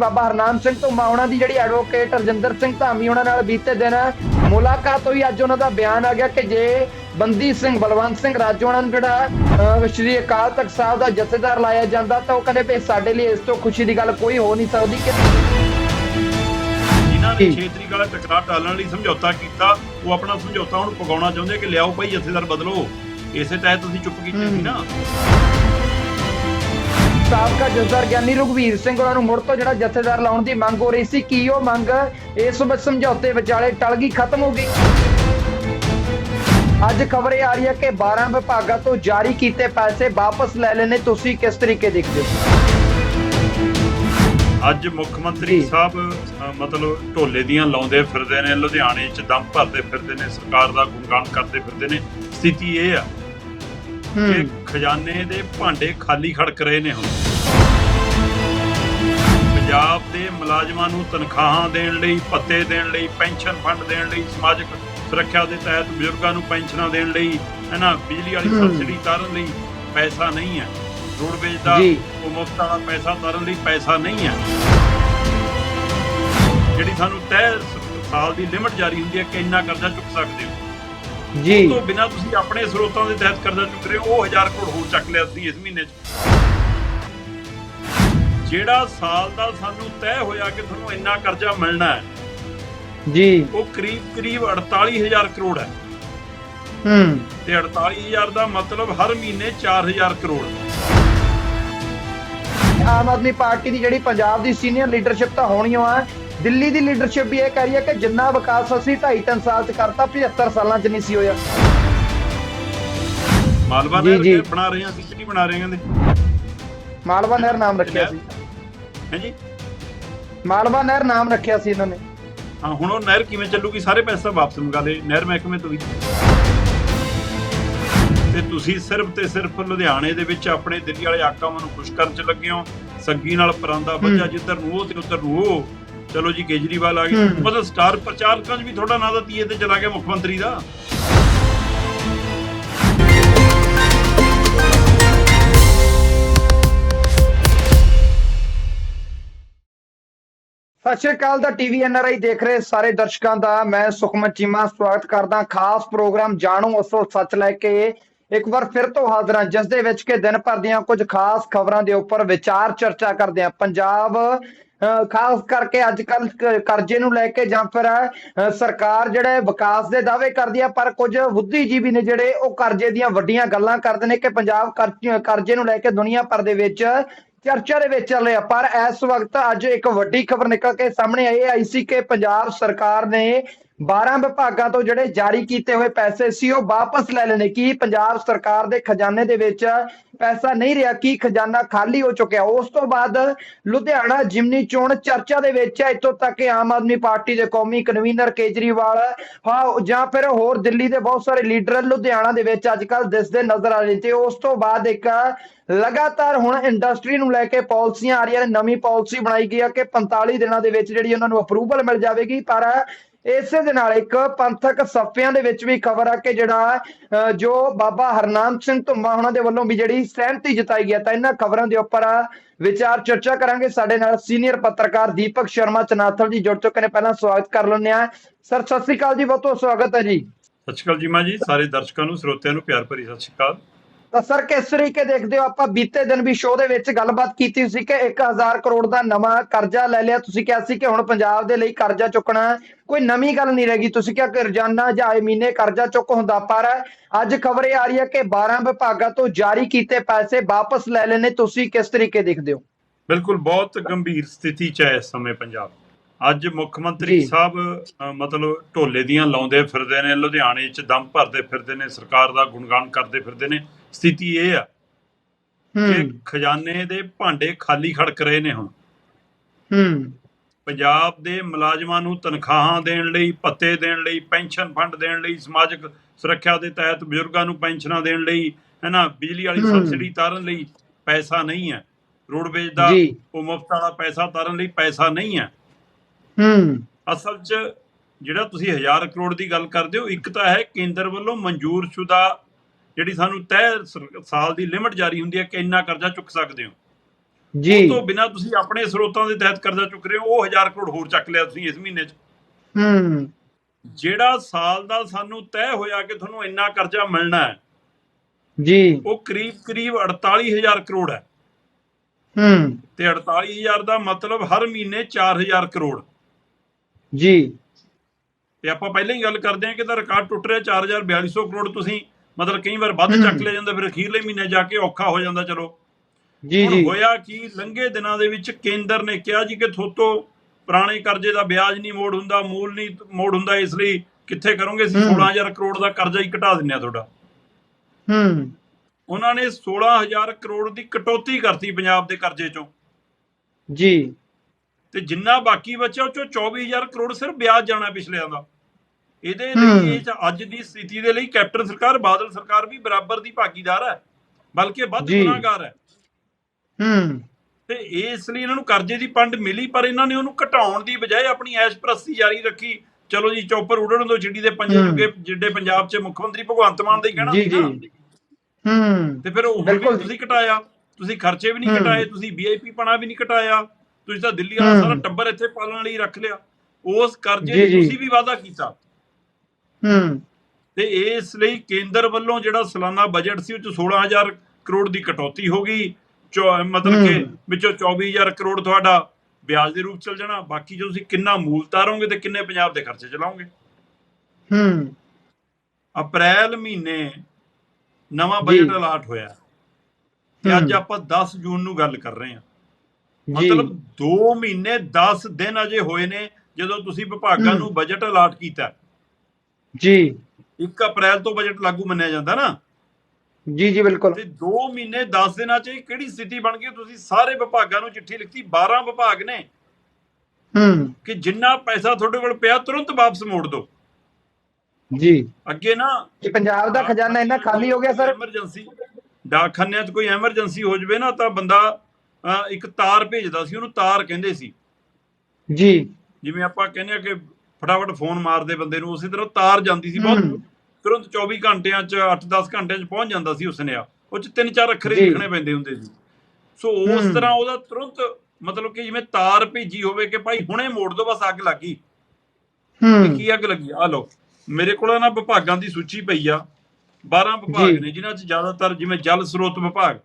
ਬਾਬਾ ਹਰਨਾਮ ਸਿੰਘ ਧੁੰਮਾ ਉਹਨਾਂ ਦੀ ਜਿਹੜੀ ਐਡਵੋਕੇਟ ਰਜਿੰਦਰ ਸਿੰਘ ਧਾਮੀ ਉਹਨਾਂ ਨਾਲ ਬੀਤੇ ਦਿਨ ਮੁਲਾਕਾਤ ਹੋਈ। ਅੱਜ ਉਹਨਾਂ ਦਾ ਬਿਆਨ ਆ ਗਿਆ ਕਿ ਜੇ ਬੰਦੀ ਸਿੰਘ ਬਲਵੰਤ ਸਿੰਘ ਰਾਜੋਣਾ ਨੂੰ ਜਿਹੜਾ ਸ਼੍ਰੀ ਅਕਾਲ ਤਖਤ ਸਾਹਿਬ ਦਾ ਜਥੇਦਾਰ ਲਾਇਆ ਜਾਂਦਾ ਤਾਂ ਉਹ ਕਹਿੰਦੇ ਵੀ ਸਾਡੇ ਲਈ ਇਸ ਤੋਂ ਖੁਸ਼ੀ ਦੀ ਗੱਲ ਕੋਈ ਹੋ ਨਹੀਂ ਸਕਦੀ ਕਿ ਜਿਨ੍ਹਾਂ ਨੇ ਜੀ। 6 ਤਰੀਕ ਵਾਲਾ ਟਕਰਾਅ ਟਾਲਣ ਲਈ ਸਮਝੌਤਾ ਕੀਤਾ ਉਹ ਆਪਣਾ ਸਮਝੌਤਾ ਹੁਣ ਪਗਾਉਣਾ ਚਾਹੁੰਦੇ ਕਿ ਲਿਆਓ ਭਾਈ ਜਥੇਦਾਰ ਬਦਲੋ। ਇਸੇ ਤਹਿਤ ਤੁਸੀਂ ਚੁੱਪ ਕੀਤੇ ਸੀ ਨਾ। ਸਾਬਕਾ ਜਥੇਦਾਰ ਗਿਆਨੀ ਰਘਵੀਰ ਸਿੰਘ ਉਹਨਾਂ ਨੂੰ ਮੁੜ ਤੋਂ ਜਿਹੜਾ ਜਥੇਦਾਰ ਲਾਉਣ ਦੀ ਮੰਗ ਹੋ ਰਹੀ ਸੀ ਕੀ ਉਹ ਮੰਗ ਇਸ ਵਿੱਚ ਸਮਝੌਤੇ ਵਿਚਾਲੇ ਟਲ ਗਈ ਖਤਮ ਹੋ ਗਈ? ਅੱਜ ਖਬਰ ਇਹ ਆ ਰਹੀ ਹੈ ਕਿ 12 ਵਿਭਾਗਾਂ ਤੋਂ ਜਾਰੀ ਕੀਤੇ ਪੈਸੇ ਵਾਪਸ ਲੈ ਲੈਣੇ ਤੁਸੀਂ ਕਿਸ ਤਰੀਕੇ ਦੇਖਦੇ ਹੋ? ਅੱਜ ਮੁੱਖ ਮੰਤਰੀ। ਸਾਹਿਬ ਮਤਲਬ ਢੋਲੇ ਦੀਆਂ ਲਾਉਂਦੇ ਫਿਰਦੇ ਨੇ ਲੁਧਿਆਣੇ 'ਚ ਦਮ ਭਰਦੇ ਫਿਰਦੇ ਨੇ ਸਰਕਾਰ ਦਾ ਗੁਣਗਾਨ ਕਰਦੇ ਫਿਰਦੇ ਨੇ ਸਥਿਤੀ ਇਹ ਆ ਕਿ ਖਜ਼ਾਨੇ ਦੇ ਭਾਂਡੇ ਖਾਲੀ ਖੜਕ ਰਹੇ ਨੇ ਹੁਣ। ਪੰਜਾਬ ਦੇ ਮੁਲਾਜ਼ਮਾਂ ਨੂੰ ਤਨਖਾਹਾਂ ਦੇਣ ਲਈ ਭੱਤੇ ਦੇਣ ਲਈ ਪੈਨਸ਼ਨ ਫੰਡ ਦੇਣ ਲਈ ਸਮਾਜਿਕ ਸੁਰੱਖਿਆ ਦੇ ਤਹਿਤ ਬਜ਼ੁਰਗਾਂ ਨੂੰ ਪੈਨਸ਼ਨਾਂ ਦੇਣ ਲਈ ਹੈਨਾ ਬਿਜਲੀ ਵਾਲੀ। ਸਬਸਿਡੀ ਤਾਰਨ ਲਈ ਪੈਸਾ ਨਹੀਂ ਹੈ। ਰੋਡਵੇਜ ਦਾ। ਉਹ ਮੁਫਤ ਵਾਲਾ ਪੈਸਾ ਤਾਰਨ ਲਈ ਪੈਸਾ ਨਹੀਂ ਹੈ। ਜਿਹੜੀ ਸਾਨੂੰ ਤੈਅ ਸਾਲ ਦੀ ਲਿਮਟ ਜਾਰੀ ਹੁੰਦੀ ਹੈ ਕਿ ਇੰਨਾ ਕਰਜ਼ਾ ਚੁੱਕ ਸਕਦੇ ਹੋ। ਜੀ। ਤੋਂ ਬਿਨਾਂ ਤੁਸੀਂ ਆਪਣੇ ਸਰੋਤਾਂ ਦੇ ਤਹਿਤ ਕਰਜ਼ਾ ਚੁੱਕ ਰਹੇ ਹੋ ਉਹ 1000 ਕਰੋੜ ਹੋਰ ਚੱਕ ਲਿਆ ਸੀ ਇਸ ਮਹੀਨੇ 'ਚ। ਜਿਹੜਾ ਸਾਲ ਦਾ ਸਾਨੂੰ ਤੈਅ ਹੋਇਆ ਕਿ ਤੁਹਾਨੂੰ ਇੰਨਾ ਕਰਜ਼ਾ ਮਿਲਣਾ ਹੈ ਜੀ। ਉਹ ਕਰੀਬ ਕਰੀਬ 48000 ਕਰੋੜ ਹੈ। ਹੂੰ। ਤੇ 48000 ਦਾ ਮਤਲਬ ਹਰ ਮਹੀਨੇ 4000 ਕਰੋੜ। ਆਮ ਆਦਮੀ ਪਾਰਟੀ ਦੀ ਜਿਹੜੀ ਪੰਜਾਬ ਦੀ ਸੀਨੀਅਰ ਲੀਡਰਸ਼ਿਪ ਤਾਂ ਹੋਣੀ ਓ ਆ ਦਿੱਲੀ ਦੀ ਲੀਡਰਸ਼ਿਪ ਵੀ ਇਹ ਕਹਿ ਰਹੀ ਹੈ ਕਿ ਜਿੰਨਾ ਵਿਕਾਸ ਅਸੀਂ 2.5 3 ਸਾਲ ਚ ਕਰਤਾ 75 ਸਾਲਾਂ ਚ ਨਹੀਂ ਸੀ ਹੋਇਆ। ਮਾਲਵਾ ਜੀ, ਜੀ। ਨਹਿਰ ਬਣਾ ਰਹੇ ਹਾਂ ਅਸੀਂ ਕਿ ਨਹੀਂ ਬਣਾ ਰਹੇ ਕਹਿੰਦੇ? ਮਾਲਵਾ ਨਹਿਰ ਨਾਮ ਰੱਖਿਆ ਸੀ। ਹਾਂਜੀ? ਮਾਲਵਾ ਨਹਿਰ ਨਾਮ ਰੱਖਿਆ ਸੀ ਇਹਨਾਂ ਨੇ। ਹਾਂ ਹੁਣ ਉਹ ਨਹਿਰ ਕਿਵੇਂ ਚੱਲੂਗੀ? ਸਾਰੇ ਪੈਸੇ ਵਾਪਸ ਮੰਗਾ ਲਏ ਨਹਿਰ ਮਹਿਕਮੇ ਤੋਂ ਵੀ। ਤੇ ਤੁਸੀਂ ਸਿਰਫ ਤੇ ਸਿਰਫ ਲੁਧਿਆਣੇ ਦੇ ਵਿੱਚ ਆਪਣੇ ਦਿੱਲੀ ਵਾਲੇ ਆਕਾਵਾਂ ਨੂੰ ਖੁਸ਼ ਕਰਨ ਚ ਲੱਗੇ ਹੋ। ਸੱਗੀ ਨਾਲ ਪਰਾਂਦਾ ਵੱਜਾ। ਜਿੱਧਰ ਨੂੰ ਉਹ ਤੇ ਉੱਧਰ ਨੂੰ ਉਹ। ਚਲੋ ਜੀ ਕੇਜਰੀਵਾਲ ਆ ਗਏ। ਮਤਲਬ ਸਟਾਰ ਪ੍ਰਚਾਰਕਾਂ 'ਚ ਵੀ ਤੁਹਾਡਾ ਨਾਂ ਦਾ ਤੀਏ ਤੇ ਚਲਾ ਗਿਆ ਮੁੱਖ ਮੰਤਰੀ ਦਾ। ਸਤਿ ਸ਼੍ਰੀ ਅਕਾਲ ਦਾ ਟੀਵੀ ਐਨਆਰਆਈ ਦੇਖ ਰਹੇ ਸਾਰੇ ਦਰਸ਼ਕਾਂ ਦਾ। ਮੈਂ ਸੁਖਮਨ ਚੀਮਾ ਸਵਾਗਤ ਕਰਦਾ। ਖਾਸ ਪ੍ਰੋਗਰਾਮ ਜਾਣੋ ਅਸਲ ਸੱਚ ਲੈ ਕੇ ਇੱਕ ਵਾਰ ਫਿਰ ਤੋਂ ਹਾਜ਼ਰ ਹਾਂ ਜਿਸ ਦੇ ਵਿੱਚ ਕਿ ਦਿਨ ਭਰ ਦੀਆਂ ਕੁਝ ਖਾਸ ਖਬਰਾਂ ਦੇ ਉੱਪਰ ਵਿਚਾਰ ਚਰਚਾ ਕਰਦੇ ਹਾਂ। ਪੰਜਾਬ ਅਹ, ਖਾਸ ਕਰਕੇ ਅੱਜ ਕੱਲ ਕਰਜ਼ੇ ਨੂੰ ਲੈ ਕੇ ਜਾਂ ਫਿਰ ਸਰਕਾਰ ਜਿਹੜੇ ਵਿਕਾਸ ਦੇ ਦਾਅਵੇ ਕਰਦੀ ਆ ਪਰ ਕੁਝ ਬੁੱਧੀਜੀਵੀ ਨੇ ਜਿਹੜੇ ਉਹ ਕਰਜ਼ੇ ਦੀਆਂ ਵੱਡੀਆਂ ਗੱਲਾਂ ਕਰਦੇ ਨੇ ਕਿ ਪੰਜਾਬ ਕਰਜ਼ੇ ਨੂੰ ਲੈ ਕੇ ਦੁਨੀਆ ਭਰ ਦੇ ਵਿੱਚ ਚਰਚਾ ਦੇ ਵਿੱਚ ਚੱਲ ਰਿਹਾ, ਪਰ ਇਸ ਵਕਤ ਅੱਜ ਇੱਕ ਵੱਡੀ ਖਬਰ ਨਿਕਲ ਕੇ ਸਾਹਮਣੇ ਆਈ ਆਈ ਸੀ ਕਿ ਪੰਜਾਬ ਸਰਕਾਰ ਨੇ 12 ਵਿਭਾਗਾਂ ਤੋਂ ਜਿਹੜੇ ਜਾਰੀ ਕੀਤੇ ਹੋਏ ਪੈਸੇ ਸੀ, ਉਹ ਵਾਪਸ ਲੈ ਲੈਣੇ। ਕੀ ਪੰਜਾਬ ਸਰਕਾਰ ਦੇ ਖਜ਼ਾਨੇ ਦੇ ਵਿੱਚ ਪੈਸਾ ਨਹੀਂ ਰਿਹਾ? ਕੀ ਖਜ਼ਾਨਾ ਖਾਲੀ ਹੋ ਚੁੱਕਿਆ? ਉਸ ਤੋਂ ਬਾਅਦ ਲੁਧਿਆਣਾ ਜਿਮਨੀ ਚੋਣ ਚਰਚਾ ਦੇ ਵਿੱਚ ਹੈ। ਇੱਥੋਂ ਤੱਕ ਕਿ ਆਮ ਆਦਮੀ ਪਾਰਟੀ ਦੇ ਕੌਮੀ ਕਨਵੀਨਰ ਕੇਜਰੀਵਾਲ ਹਾਂ, ਜਾਂ ਫਿਰ ਹੋਰ ਦਿੱਲੀ ਦੇ ਬਹੁਤ ਸਾਰੇ ਲੀਡਰ ਲੁਧਿਆਣਾ ਦੇ ਵਿੱਚ ਅੱਜ ਕੱਲ ਦਿਸਦੇ ਨਜ਼ਰ ਆ ਰਹੇ ਤੇ ਉਸ ਤੋਂ ਬਾਅਦ ਇੱਕ ਲਗਾਤਾਰ ਹੁਣ ਇੰਡਸਟਰੀ ਨੂੰ ਲੈ ਕੇ ਪਾਲਿਸੀਆਂ ਆ ਰਹੀਆਂ ਨੇ। ਨਵੀਂ ਪਾਲਿਸੀ ਬਣਾਈ ਗਈ ਹੈ ਕਿ 45 ਦਿਨਾਂ ਦੇ ਵਿੱਚ ਜਿਹੜੀ ਉਹਨਾਂ ਨੂੰ ਅਪਰੂਵਲ ਮਿਲ ਜਾਵੇਗੀ। ਪਰ ਇਸੇ ਦੇ ਨਾਲ ਇੱਕ ਪੰਥਕ ਸਫਿਆਂ ਦੇ ਵਿੱਚ ਵੀ ਖਬਰ ਆ ਕਿ ਜਿਹੜਾ ਜੋ ਬਾਬਾ ਹਰਨਾਮ ਸਿੰਘ ਧੁੰਮਾ ਉਹਨਾਂ ਦੇ ਵੱਲੋਂ ਵੀ ਜਿਹੜੀ ਸਹਿਮਤੀ ਜਤਾਈ ਗਈ ਤਾਂ ਇਹਨਾਂ ਖਬਰਾਂ ਦੇ ਉੱਪਰ ਵਿਚਾਰ ਚਰਚਾ ਕਰਾਂਗੇ। ਸਾਡੇ ਨਾਲ ਸੀਨੀਅਰ ਪੱਤਰਕਾਰ ਦੀਪਕ ਸ਼ਰਮਾ ਚਨਾਥਲ ਜੀ ਜੁੜ ਚੁੱਕੇ ਨੇ। ਪਹਿਲਾਂ ਸਵਾਗਤ ਕਰ ਲੈਂਦੇ ਆ ਸਰ, ਸਤਿ ਸ੍ਰੀ ਅਕਾਲ ਜੀ, ਬਹੁਤ ਬਹੁਤ ਸਵਾਗਤ ਹੈ ਜੀ। ਸਤਿ ਸ਼੍ਰੀ ਅਕਾਲ ਜੀ ਮਾਂ ਜੀ, ਸਾਰੇ ਦਰਸ਼ਕਾਂ ਨੂੰ, ਸਰੋਤਿਆਂ ਨੂੰ, ਪਿਆਰ ਭਰੀ ਸਤਿ ਸ਼੍ਰੀ ਅਕਾਲ। ਤਾਂ ਸਰ ਕਿਸ ਤਰੀਕੇ ਦੇਖਦੇ ਹੋ ਆਪਾਂ ਬੀਤੇ ਦਿਨ ਵੀ ਸ਼ੋਅ ਦੇ ਵਿੱਚ ਗੱਲਬਾਤ ਕੀਤੀ ਸੀ ਕਿ 1000 ਕਰੋੜ ਦਾ ਨਵਾਂ ਕਰਜ਼ਾ ਲੈ ਲਿਆ? ਤੁਸੀਂ ਕਿਹਾ ਸੀ ਕਿ ਹੁਣ ਪੰਜਾਬ ਦੇ ਲਈ ਕਰਜ਼ਾ ਚੁੱਕਣਾ ਕੋਈ ਨਵੀਂ ਗੱਲ ਨਹੀਂ ਰਹੇਗੀ ਤੁਸੀਂ ਕਿਹਾ ਕਿ ਰੋਜ਼ਾਨਾ ਜਾਂ ਆਏ ਮਹੀਨੇ ਕਰਜ਼ਾ ਚੁੱਕ ਹੁੰਦਾ ਪਰ ਅੱਜ ਖਬਰ ਇਹ ਆ ਰਹੀ ਹੈ ਕਿ 12 ਵਿਭਾਗਾਂ ਤੋਂ ਜਾਰੀ ਕੀਤੇ ਪੈਸੇ ਵਾਪਸ ਲੈ ਲੈਣੇ। ਤੁਸੀਂ ਕਿਸ ਤਰੀਕੇ ਦੇਖਦੇ ਹੋ? ਬਿਲਕੁਲ ਬਹੁਤ ਗੰਭੀਰ ਸਥਿਤੀ 'ਚ ਹੈ ਇਸ ਸਮੇਂ ਪੰਜਾਬ। ਅੱਜ ਮੁੱਖ ਮੰਤਰੀ। ਸਾਹਿਬ ਮਤਲਬ ਢੋਲੇ ਦੀਆਂ ਲਾਉਂਦੇ ਫਿਰਦੇ ਨੇ ਲੁਧਿਆਣੇ 'ਚ ਦਮ ਭਰਦੇ ਫਿਰਦੇ ਨੇ ਸਰਕਾਰ ਦਾ ਗੁਣਗਾਨ ਕਰਦੇ ਫਿਰਦੇ ਨੇ। ਸਥਿਤੀ ਇਹ ਆ ਕਿ ਖਜ਼ਾਨੇ ਦੇ ਭਾਂਡੇ ਖਾਲੀ ਖੜਕ ਰਹੇ ਨੇ ਹੁਣ। ਹੂੰ। ਪੰਜਾਬ ਦੇ ਮੁਲਾਜ਼ਮਾਂ ਨੂੰ ਤਨਖਾਹਾਂ ਦੇਣ ਲਈ ਭੱਤੇ ਦੇਣ ਲਈ ਪੈਨਸ਼ਨ ਫੰਡ ਦੇਣ ਲਈ ਸਮਾਜਿਕ ਸੁਰੱਖਿਆ ਦੇ ਤਹਿਤ ਬਜ਼ੁਰਗਾਂ ਨੂੰ ਪੈਨਸ਼ਨਾਂ ਦੇਣ ਲਈ ਹੈਨਾ ਬਿਜਲੀ ਵਾਲੀ। ਸਬਸਿਡੀ ਤਾਰਨ ਲਈ ਪੈਸਾ ਨਹੀਂ ਹੈ। ਰੋਡਵੇਜ ਦਾ। ਉਹ ਮੁਫਤ ਵਾਲਾ ਪੈਸਾ ਤਾਰਨ ਲਈ ਪੈਸਾ ਨਹੀਂ ਹੈ। ਹੂੰ। ਅਸਲ 'ਚ ਜਿਹੜਾ ਤੁਸੀਂ 1000 ਕਰੋੜ ਦੀ ਗੱਲ ਕਰਦੇ ਹੋ ਇੱਕ ਤਾਂ ਹੈ ਕੇਂਦਰ ਵੱਲੋਂ ਮਨਜ਼ੂਰਸ਼ੁਦਾ ਜਿਹੜੀ ਸਾਨੂੰ ਤੈਅ ਸਾਲ ਦੀ ਲਿਮਟ ਜਾਰੀ ਹੁੰਦੀ ਹੈ ਕਿ ਇੰਨਾ ਕਰਜ਼ਾ ਚੁੱਕ ਸਕਦੇ ਹੋ। ਜੀ। ਤੋਂ ਬਿਨਾ ਤੁਸੀਂ ਆਪਣੇ ਸਰੋਤਾਂ ਦੇ ਤਹਿਤ ਕਰਜ਼ਾ ਚੁੱਕ ਰਹੇ ਹੋ ਉਹ 1000 ਕਰੋੜ ਹੋਰ ਚੱਕ ਲਿਆ ਤੁਸੀਂ ਇਸ ਮਹੀਨੇ 'ਚ। ਹੂੰ। ਜਿਹੜਾ ਸਾਲ ਦਾ ਸਾਨੂੰ ਤੈਅ ਹੋਇਆ ਕਿ ਤੁਹਾਨੂੰ ਇੰਨਾ ਕਰਜ਼ਾ ਮਿਲਣਾ ਹੈ ਜੀ। ਉਹ ਕਰੀਬ ਕਰੀਬ 48000 ਕਰੋੜ ਹੈ। ਹੂੰ। ਤੇ 48000 ਦਾ ਮਤਲਬ ਹਰ ਮਹੀਨੇ 4000 ਕਰੋੜ। ਜੀ। ਤੇ ਆਪਾਂ ਪਹਿਲਾਂ ਹੀ ਗੱਲ ਕਰਦੇ ਹਾਂ ਕਿ ਇਹਦਾ ਰਿਕਾਰਡ ਟੁੱਟ ਰਿਹਾ 4400 ਕਰੋੜ ਤੁਸੀਂ ਮਤਲਬ ਕਈ ਵਾਰ ਵੱਧ। ਚੱਕ ਲਿਆ ਜਾਂਦਾ ਫਿਰ ਅਖੀਰਲੇ ਮਹੀਨੇ ਜਾ ਕੇ ਔਖਾ ਹੋ ਜਾਂਦਾ ਚਲੋ। ਜੀ ਜੀ। ਹੋਇਆ ਕੀ ਲੰਘੇ ਦਿਨਾਂ ਦੇ ਵਿੱਚ ਕੇਂਦਰ ਨੇ ਕਿਹਾ ਜੀ ਕਿ ਥੋਤੋਂ ਪੁਰਾਣੇ ਕਰਜ਼ੇ ਦਾ ਵਿਆਜ ਨਹੀਂ ਮੋੜ ਹੁੰਦਾ ਮੂਲ ਨਹੀਂ ਮੋੜ ਹੁੰਦਾ ਇਸ ਲਈ ਕਿੱਥੇ ਕਰੋਗੇ ਅਸੀਂ? ਹਮ। 16000 ਕਰੋੜ ਦਾ ਕਰਜ਼ਾ ਹੀ ਘਟਾ ਦਿੰਨੇ ਆ ਤੁਹਾਡਾ। ਹੂੰ। ਉਹਨਾਂ ਨੇ 16000 ਕਰੋੜ ਦੀ ਕਟੌਤੀ ਕਰਤੀ ਪੰਜਾਬ ਦੇ ਕਰਜ਼ੇ ਚੋਂ। ਜੀ। ਤੇ ਜਿੰਨਾ ਬਾਕੀ ਬਚਿਆ ਉਹ ਚੋਂ 24000 ਕਰੋੜ ਸਿਰਫ ਵਿਆਜ ਜਾਣਾ ਪਿਛਲਿਆਂ ਦਾ। ਇਹਦੇ। ਲਈ ਇਹ ਅੱਜ ਦੀ ਸਥਿਤੀ ਦੇ ਲਈ ਕੈਪਟਨ ਸਰਕਾਰ ਬਾਦਲ ਸਰਕਾਰ ਵੀ ਬਰਾਬਰ ਦੀ ਭਾਗੀਦਾਰ ਹੈ ਬਲਕਿ ਵੱਧ। ਗੁਨਾਹਗਾਰ ਹੈ ਹੂੰ ਤੇ ਇਸ ਲਈ ਇਹਨਾਂ ਨੂੰ ਕਰਜ਼ੇ ਦੀ ਪੰਡ ਮਿਲੀ ਪਰ ਇਹਨਾਂ ਨੇ ਉਹਨੂੰ ਘਟਾਉਣ ਦੀ ਬਜਾਏ ਆਪਣੀ ਐਸ਼ ਪ੍ਰਸਤੀ ਜਾਰੀ ਰੱਖੀ ਚਲੋ ਜੀ ਚੌਪਰ ਉਡਣ ਦੋ ਚਿੜੀ ਦੇ ਪੰਜੇ। ਜੁਗੇ ਜਿੱਡੇ ਪੰਜਾਬ 'ਚ ਮੁੱਖ ਮੰਤਰੀ ਭਗਵੰਤ ਮਾਨ ਦਾ ਹੀ ਕਹਿਣਾ ਸੀ ਹੂੰ ਤੇ ਫਿਰ ਉਹ ਬਿਲਕੁਲ। ਤੁਸੀਂ ਘਟਾਇਆ ਤੁਸੀਂ ਖਰਚੇ ਵੀ ਨਹੀਂ। ਘਟਾਏ ਤੁਸੀਂ ਵੀਆਈਪੀ ਪਣਾ ਵੀ ਨਹੀਂ ਘਟਾਇਆ ਤੁਸੀਂ ਤਾਂ ਦਿੱਲੀ ਵਾਲਾ। ਸਾਰਾ ਟੱਬਰ ਇੱਥੇ ਪਾਲਣ ਲਈ ਰੱਖ ਲਿਆ ਉਸ ਕਰਜ਼ੇ ਦੀ। ਤੁਸੀਂ ਵੀ ਵਾਅਦਾ ਕੀਤਾ ਹੂੰ। ਤੇ ਇਸ ਲਈ ਕੇਂਦਰ ਵੱਲੋਂ ਜਿਹੜਾ ਸਾਲਾਨਾ ਬਜਟ ਸੀ ਉਹ ਚ 16000 ਕਰੋੜ ਦੀ ਕਟੌਤੀ ਹੋ ਗਈ। ਮਤਲਬ ਕਿ। ਵਿੱਚੋਂ 24000 ਕਰੋੜ ਤੁਹਾਡਾ ਵਿਆਜ ਦੇ ਰੂਪ ਚਲ ਜਾਣਾ। ਬਾਕੀ ਜੋ ਤੁਸੀਂ ਕਿੰਨਾ ਮੂਲ ਤਾਰੋਗੇ ਤੇ ਕਿੰਨੇ ਪੰਜਾਬ ਦੇ ਖਰਚੇ ਚਲਾਓਗੇ। ਹੂੰ। ਅਪ੍ਰੈਲ ਮਹੀਨੇ ਨਵਾਂ। ਬਜਟ ਅਲਾਟ ਹੋਇਆ। ਤੇ ਅੱਜ। ਆਪਾਂ 10 ਜੂਨ ਨੂੰ ਗੱਲ ਕਰ ਰਹੇ ਹਾਂ। ਮਤਲਬ 2 ਮਹੀਨੇ 10 ਦਿਨ ਅਜੇ ਹੋਏ ਨੇ ਜਦੋਂ ਤੁਸੀਂ ਵਿਭਾਗਾਂ। ਨੂੰ ਬਜਟ ਅਲਾਟ ਕੀਤਾ। ਜੀ। 1 ਅਪ੍ਰੈਲ ਤੋਂ ਬਜਟ ਲਾਗੂ ਮੰਨਿਆ ਜਾਂਦਾ ਨਾ। ਜੀ ਜੀ ਬਿਲਕੁਲ। ਤੇ 2 ਮਹੀਨੇ 10 ਦਿਨਾਂ 'ਚ ਇਹ ਕਿਹੜੀ ਸਥਿਤੀ ਬਣ ਗਈ? ਤੁਸੀਂ ਸਾਰੇ ਵਿਭਾਗਾਂ ਨੂੰ ਚਿੱਠੀ ਲਿਖਤੀ 12 ਵਿਭਾਗ ਨੇ। ਹੂੰ। ਕਿ ਜਿੰਨਾ ਪੈਸਾ ਤੁਹਾਡੇ ਕੋਲ ਪਿਆ ਤੁਰੰਤ ਵਾਪਸ ਮੋੜ ਦਿਓ। ਜੀ। ਅੱਗੇ ਨਾ ਕਿ ਪੰਜਾਬ ਦਾ ਖਜ਼ਾਨਾ ਇੰਨਾ ਖਾਲੀ ਹੋ ਗਿਆ ਸਰ। ਐਮਰਜੈਂਸੀ ਡਾਕਖਾਨਿਆਂ 'ਚ ਕੋਈ ਐਮਰਜੈਂਸੀ ਹੋ ਜਵੇ ਨਾ ਤਾਂ ਬੰਦਾ ਇੱਕ ਤਾਰ ਭੇਜਦਾ ਸੀ ਉਹਨੂੰ ਤਾਰ ਕਹਿੰਦੇ ਸੀ। ਜੀ। ਜਿਵੇਂ ਆਪਾਂ ਕਹਿੰਦੇ ਆ ਕਿ ਫਟਾਫਟ ਫੋਨ ਮਾਰਦੇ ਬੰਦੇ ਨੂੰ ਉਸੇ ਤਰ੍ਹਾਂ ਤਾਰ ਜਾਂਦੀ ਸੀ ਬਹੁਤ। ਤੁਰੰਤ 24 ਘੰਟਿਆਂ 'ਚ 8-10 ਘੰਟਿਆਂ 'ਚ ਪਹੁੰਚ ਜਾਂਦਾ ਸੀ ਉਸ ਨਿਆ ਉਹ 'ਚ ਤਿੰਨ ਚਾਰ ਅੱਖਰੇ। ਲਿਖਣੇ ਪੈਂਦੇ ਹੁੰਦੇ ਸੀ ਸੋ ਉਸ। ਤਰ੍ਹਾਂ ਉਹਦਾ ਤੁਰੰਤ ਮਤਲਬ ਕਿ ਜਿਵੇਂ ਤਾਰ ਭੇਜੀ ਹੋਵੇ ਕਿ ਭਾਈ ਹੁਣੇ ਮੋੜ ਦੋ ਬਸ ਅੱਗ ਲੱਗੀ ਹੂੰ ਕੀ ਅੱਗ ਲੱਗੀ ਆ ਲਓ ਮੇਰੇ ਕੋਲ ਨਾ ਵਿਭਾਗਾਂ ਦੀ ਸੂਚੀ ਪਈ ਆ 12 ਵਿਭਾਗ। ਨੇ ਜਿਨ੍ਹਾਂ 'ਚ ਜ਼ਿਆਦਾਤਰ ਜਿਵੇਂ ਜਲ ਸਰੋਤ ਵਿਭਾਗ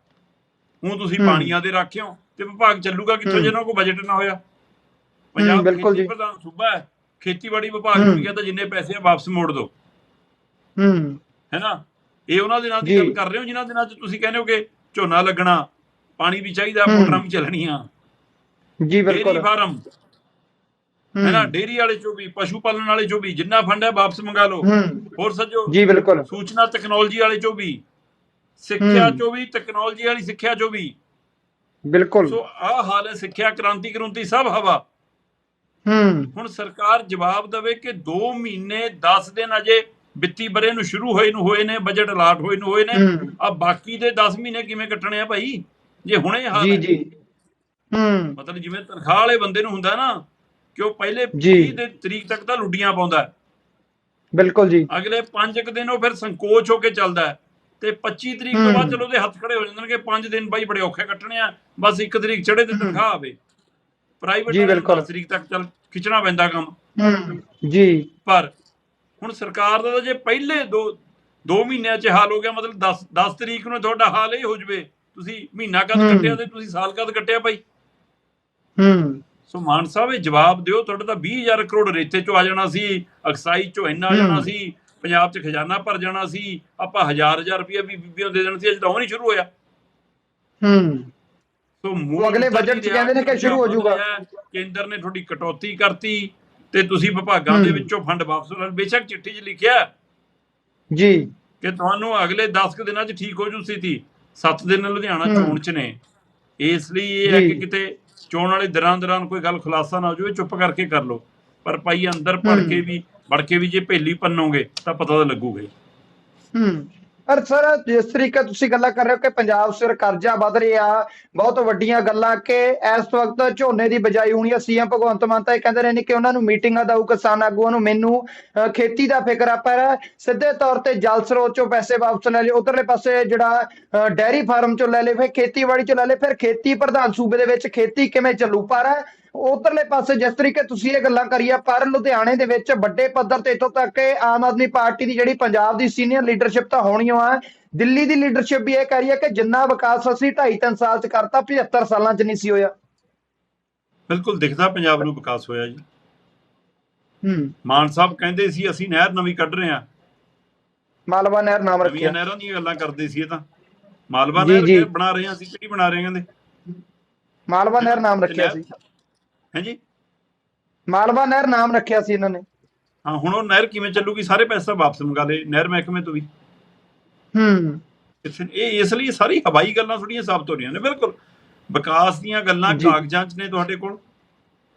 ਹੁਣ ਤੁਸੀਂ। ਪਾਣੀਆਂ ਦੇ ਰੱਖਿਓ ਤੇ ਵਿਭਾਗ ਚੱਲੂਗਾ ਕਿੱਥੋਂ। ਜੇ ਕੋਲ ਬਜਟ ਨਾ ਹੋਇਆ ਪੰਜਾਬ ਬਿਲਕੁਲ ਜੀ। ਪ੍ਰਧਾਨ ਸੂਬਾ ਹੈ ਖੇਤੀਬਾੜੀ ਵਿਭਾਗ ਨੂੰ ਹੂੰ। ਵੀ ਕਹਿੰਦਾ ਜਿੰਨੇ ਪੈਸੇ ਆ ਵਾਪਸ ਮੋੜ ਦਿਓ। ਹੂੰ। ਹੈਨਾ? ਇਹ ਉਹਨਾਂ ਦੀ ਜੀ। ਗੱਲ ਕਰ ਰਹੇ ਹੋ ਜਿਨ੍ਹਾਂ ਦਿਨਾਂ 'ਚ ਤੁਸੀਂ ਕਹਿੰਦੇ ਹੋ ਕਿ ਝੋਨਾ ਲੱਗਣਾ ਪਾਣੀ ਵੀ ਚਾਹੀਦਾ। ਮੋਟਰਾਂ ਵੀ ਚੱਲਣੀਆਂ। ਜੀ ਡੇਰੀ ਬਿਲਕੁਲ ਫਾਰਮ। ਹੂੰ, ਹੈਨਾ? ਡੇਰੀ ਵਾਲੇ ਚੋਂ ਵੀ ਪਸ਼ੂ ਪਾਲਣ ਵਾਲੇ ਚੋਂ ਵੀ ਜਿੰਨਾ ਫੰਡ ਹੈ ਵਾਪਸ ਮੰਗਾ ਲਓ। ਹੋਰ ਸੱਜੋ ਜੀ ਬਿਲਕੁਲ। ਸੂਚਨਾ ਟੈਕਨੋਲੋਜੀ ਵਾਲੇ ਚੋਂ ਵੀ ਸਿੱਖਿਆ। ਚੋਂ ਵੀ ਟੈਕਨੋਲੋਜੀ ਵਾਲੀ ਸਿੱਖਿਆ ਚੋਂ ਵੀ। ਬਿਲਕੁਲ। ਸੋ ਆਹ ਹਾਲ ਹੈ ਸਿੱਖਿਆ ਕ੍ਰਾਂਤੀ ਕਰੰਤੀ ਸਭ ਹਵਾ। ਹੂੰ। ਹੁਣ ਸਰਕਾਰ ਜਵਾਬ ਦੇਵੇ ਕਿ 2 ਮਹੀਨੇ 10 ਦਿਨ ਅਜੇ ਵਿੱਤੀ ਬਰੇ ਨੂੰ ਸ਼ੁਰੂ ਹੋਏ ਨੂੰ ਹੋਏ ਨੇ ਬਜਟ ਅਲਾਟ ਹੋਏ ਨੂੰ ਹੋਏ ਨੇ। ਆ ਬਾਕੀ ਦੇ 10 ਮਹੀਨੇ ਕਿਵੇਂ ਕੱਟਣੇ ਆ ਭਾਈ? ਜੇ ਹੁਣੇ ਹਾਲ ਜੀ ਜੀ। ਹੂੰ। ਮਤਲਬ ਜਿਵੇਂ ਤਨਖਾਹ ਵਾਲੇ ਬੰਦੇ ਨੂੰ ਹੁੰਦਾ ਨਾ ਕਿ ਉਹ ਪਹਿਲੇ ਜੀ। 30 ਦੇ ਤਰੀਕ ਤੱਕ ਤਾਂ ਲੁੱਡੀਆਂ ਪਾਉਂਦਾ। ਬਿਲਕੁਲ ਜੀ। ਅਗਲੇ 5 ਕੁ ਦਿਨ ਉਹ ਫਿਰ ਸੰਕੋਚ ਹੋ ਕੇ ਚੱਲਦਾ ਤੇ 25 ਤਰੀਕ ਤੋਂ ਬਾਅਦ। ਚਲੋ ਉਹਦੇ ਹੱਥ ਖੜੇ ਹੋ ਜਾਂਦੇ ਨੇ ਕਿ 5 ਦਿਨ ਬਾਈ ਬੜੇ ਔਖੇ ਕੱਟਣੇ ਆ। ਬਸ ਇੱਕ ਤਰੀਕ ਚੜੇ ਤੇ ਤਨਖਾਹ ਆਵੇ। ਪ੍ਰਾਈਵੇਟ ਜੀ, ਬਿਲਕੁਲ। 10 ਤਰੀਕ ਤੱਕ ਚੱਲ ਖਿੱਚਣਾ ਪੈਂਦਾ ਕੰਮ। ਹੂੰ। ਜੀ। ਪਰ ਹੁਣ ਸਰਕਾਰ ਦਾ ਜੇ ਪਹਿਲੇ ਦੋ ਦੋ ਮਹੀਨਿਆਂ 'ਚ ਹਾਲ ਹੋ ਗਿਆ ਮਤਲਬ 10 10 ਤਰੀਕ ਨੂੰ ਤੁਹਾਡਾ ਹਾਲ ਇਹ ਹੋ ਜਵੇ ਤੁਸੀਂ ਮਹੀਨਾ ਕਦ। ਕੱਟਿਆ ਤੇ ਤੁਸੀਂ ਸਾਲ ਕਦ ਕੱਟਿਆ ਭਾਈ? ਹੂੰ। ਸੋ ਮਾਨ ਸਾਹਿਬ ਇਹ ਜਵਾਬ ਦਿਓ ਤੁਹਾਡਾ ਤਾਂ 20000 ਕਰੋੜ ਰੇਤੇ 'ਚੋਂ ਆ ਜਾਣਾ ਸੀ ਅਕਸਾਈ 'ਚੋਂ ਇੰਨਾ ਆ ਜਾਣਾ। ਸੀ ਪੰਜਾਬ 'ਚ ਖਜ਼ਾਨਾ ਭਰ ਜਾਣਾ ਸੀ ਆਪਾਂ ਹਜ਼ਾਰ ਹਜ਼ਾਰ ਰੁਪਏ ਵੀ ਬੀਬੀਆਂ ਦੇ ਦੇਣਾ ਸੀ ਅਜੇ ਤਾਂ ਉਹ ਨਹੀਂ ਸ਼ੁਰੂ ਹੋਇਆ। ਹੂੰ। ਸੋ ਮੂਲ ਅਗਲੇ ਬਜਟ 'ਚ? ਕਹਿੰਦੇ ਨੇ ਕਿ ਸ਼ੁਰੂ ਹੋ ਜਾਊਗਾ। ਕੇਂਦਰ ਨੇ ਤੁਹਾਡੀ ਕਟੌਤੀ ਕਰਤੀ ਤੇ ਤੁਸੀਂ ਵਿਭਾਗਾਂ ਦੇ। ਵਿੱਚੋਂ ਫੰਡ ਵਾਪਸ ਲੈ ਬੇਸ਼ੱਕ ਚਿੱਠੀ 'ਚ ਲਿਖਿਆ ਜੀ ਕਿ ਤੁਹਾਨੂੰ ਅਗਲੇ 10 ਕੁ ਦਿਨਾਂ 'ਚ ਠੀਕ ਹੋ ਜੂ ਸਥਿਤੀ 7 ਦਿਨ ਲੁਧਿਆਣਾ। ਚੋਣ 'ਚ ਨੇ ਇਸ ਲਈ ਇਹ ਹੈ। ਕਿ ਕਿਤੇ ਚੋਣ ਵਾਲੇ ਦਰਾਂ ਦਰਾਂ ਕੋਈ ਗੱਲ ਖੁਲਾਸਾ ਨਾ ਹੋ ਜਾਵੇ ਚੁੱਪ ਕਰਕੇ ਕਰ ਲਓ ਪਰ ਭਾਈ ਅੰਦਰ ਪੜ। ਕੇ ਵੀ ਵੜ ਕੇ ਵੀ ਜੇ ਭੇਲੀ ਪੰਨੋਗੇ ਤਾਂ ਪਤਾ ਤਾਂ ਲੱਗੂਗਾ ਹੀ। ਪਰ ਸਰ ਜਿਸ ਤਰੀਕੇ ਤੁਸੀਂ ਗੱਲਾਂ ਕਰ ਰਹੇ ਹੋ ਕਿ ਪੰਜਾਬ ਸਿਰ ਕਰਜ਼ਾ ਵੱਧ ਰਿਹਾ ਬਹੁਤ ਵੱਡੀਆਂ ਗੱਲਾਂ ਕਿ ਇਸ ਵਕਤ ਝੋਨੇ ਦੀ ਬਜਾਈ ਹੋਣੀ ਹੈ ਸੀਐਮ ਭਗਵੰਤ ਮਾਨ ਤਾਂ ਇਹ ਕਹਿੰਦੇ ਰਹੇ ਨੇ ਕਿ ਉਹਨਾਂ ਨੂੰ ਮੀਟਿੰਗਾਂ ਦਊ ਕਿਸਾਨ ਆਗੂਆਂ ਨੂੰ ਮੈਨੂੰ ਅ, ਖੇਤੀ ਦਾ ਫਿਕਰ ਆ ਪਰ ਸਿੱਧੇ ਤੌਰ ਤੇ ਜਲ ਸਰੋਤ ਚੋਂ ਪੈਸੇ ਵਾਪਸ ਲੈ ਲਏ ਉਧਰਲੇ ਪਾਸੇ ਜਿਹੜਾ ਅ, ਡੈਰੀ ਫਾਰਮ ਚੋਂ ਲੈ ਲਏ ਫਿਰ ਖੇਤੀਬਾੜੀ ਚੋਂ ਲੈ ਲਏ ਫਿਰ ਖੇਤੀ ਪ੍ਰਧਾਨ ਸੂਬੇ ਦੇ ਵਿੱਚ ਖੇਤੀ ਕਿਵੇਂ ਚੱਲੂ? ਪਰ ਉਧਰਲੇ ਪਾਸੇ ਜਿਸ ਤਰੀਕੇ ਤੁਸੀਂ ਇਹ ਗੱਲਾਂ ਕਰੀਆਂ ਪਰ ਲੁਧਿਆਣੇ ਦੇ ਵਿੱਚ ਵੱਡੇ ਪੱਧਰ ਤੇ ਇੱਥੋਂ ਤੱਕ ਕਿ ਆਮ ਆਦਮੀ ਪਾਰਟੀ ਦੀ ਜਿਹੜੀ ਪੰਜਾਬ ਦੀ ਸੀਨੀਅਰ ਲੀਡਰਸ਼ਿਪ ਤਾਂ ਹੋਣੀ ਓ ਆ ਦਿੱਲੀ ਦੀ ਲੀਡਰਸ਼ਿਪ ਵੀ ਇਹ ਕਹਿ ਰਹੀ ਹੈ ਕਿ ਜਿੰਨਾ ਵਿਕਾਸ ਅਸੀਂ 2.5 3 ਸਾਲ ਚ ਕਰਤਾ 75 ਸਾਲਾਂ ਚ ਨਹੀਂ ਸੀ ਹੋਇਆ। ਬਿਲਕੁਲ ਦਿਖਦਾ ਪੰਜਾਬ ਨੂੰ ਵਿਕਾਸ ਹੋਇਆ ਜੀ। ਹੂੰ। ਮਾਨ ਸਾਹਿਬ ਕਹਿੰਦੇ ਸੀ ਅਸੀਂ ਨਹਿਰ ਨਵੀਂ ਕੱਢ ਰਹੇ ਹਾਂ। ਮਾਲਵਾ ਨਹਿਰ ਨਾਮ ਰੱਖਿਆ। ਨਹਿਰਾਂ ਦੀਆਂ ਗੱਲਾਂ ਕਰਦੇ ਸੀ ਇਹ ਤਾਂ। ਮਾਲਵਾ ਨਹਿਰ ਬਣਾ ਰਹੇ ਹਾਂ ਅਸੀਂ ਕਿਹੜੀ ਬਣਾ ਰਹੇ ਹਾਂ ਕਹਿੰਦੇ? ਮਾਲਵਾ ਨਹਿਰ ਨਾਮ ਰੱਖਿਆ ਸੀ। ਹਾਂਜੀ ਮਾਲਵਾ ਨਹਿਰ ਨਾਮ ਰੱਖਿਆ ਸੀ ਇਹਨਾਂ ਨੇ ਹਾਂ ਹੁਣ ਉਹ ਨਹਿਰ ਕਿਵੇਂ ਚੱਲੂਗੀ ਸਾਰੇ ਪੈਸਾ ਵਾਪਸ ਮੰਗਾ ਲਏ ਨਹਿਰ ਮਹਿਕਮੇ ਤੋਂ ਵੀ ਹੂੰ ਇਹ ਇਸ ਲਈ ਸਾਰੀ ਹਵਾਈ ਗੱਲਾਂ ਥੋੜੀਆਂ ਸਾਬਤ ਹੋ ਰਹੀਆਂ ਨੇ ਬਿਲਕੁਲ ਵਿਕਾਸ ਦੀਆਂ ਗੱਲਾਂ। ਕਾਗਜ਼ਾਂ 'ਚ ਨੇ ਤੁਹਾਡੇ ਕੋਲ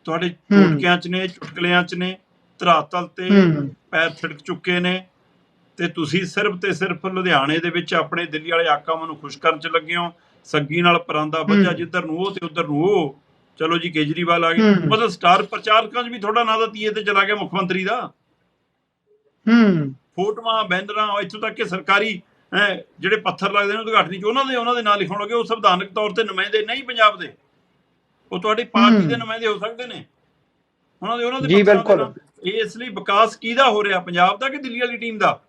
ਤੁਹਾਡੇ। ਟੋਟਕਿਆਂ 'ਚ ਨੇ ਚੁਟਕਲਿਆਂ 'ਚ ਨੇ ਧਰਾਤਲ ਤੇ। ਪੈਰ ਥਿੜਕ ਚੁੱਕੇ ਨੇ ਤੇ ਤੁਸੀਂ ਸਿਰਫ ਤੇ ਸਿਰਫ ਲੁਧਿਆਣੇ ਦੇ ਵਿੱਚ ਆਪਣੇ ਦਿੱਲੀ ਵਾਲੇ ਆਕਾਵਾਂ ਨੂੰ ਖੁਸ਼ ਕਰਨ 'ਚ ਲੱਗੇ ਹੋ ਸੱਗੀ ਨਾਲ ਪਰਾਂਦਾ ਵੱਜਾ। ਜਿੱਧਰ ਨੂੰ ਉਹ ਤੇ ਉਧਰ ਨੂੰ ਉਹ ਚਲੋ ਜੀ ਕੇਜਰੀਵਾਲ ਆ ਗਏ। ਮਤਲਬ ਸਟਾਰ ਪ੍ਰਚਾਰਕਾਂ 'ਚ ਵੀ ਥੋੜਾ ਨਾਂ ਦਾ ਤੀਏ ਤੇ ਚਲਾ ਗਿਆ ਮੁੱਖ ਮੰਤਰੀ ਦਾ। ਹੂੰ। ਫੋਟੋਆਂ ਬੈਨਰਾਂ ਇੱਥੋਂ ਤੱਕ ਕਿ ਸਰਕਾਰੀ ਹੈਂ, ਜਿਹੜੇ ਪੱਥਰ ਲੱਗਦੇ ਨੇ ਉਦਘਾਟਨੀ ਚ ਉਹਨਾਂ ਦੇ ਉਹਨਾਂ ਦੇ ਨਾਂ ਲਿਖਾਉਣ ਲੱਗੇ ਉਹ ਸੰਵਿਧਾਨਕ ਤੌਰ ਤੇ ਨੁਮਾਇੰਦੇ ਨਹੀਂ ਪੰਜਾਬ ਦੇ। ਉਹ ਤੁਹਾਡੀ ਪਾਰਟੀ। ਦੇ ਨੁਮਾਇੰਦੇ ਹੋ ਸਕਦੇ ਨੇ। ਉਹਨਾਂ ਦੇ ਉਹਨਾਂ ਦੇ ਜੀ, ਬਿਲਕੁਲ। ਇਹ ਇਸ ਲਈ ਵਿਕਾਸ ਕਿਹਦਾ ਹੋ ਰਿਹਾ? ਪੰਜਾਬ ਦਾ ਕਿ ਦਿੱਲੀ ਵਾਲੀ ਟੀਮ ਦਾ?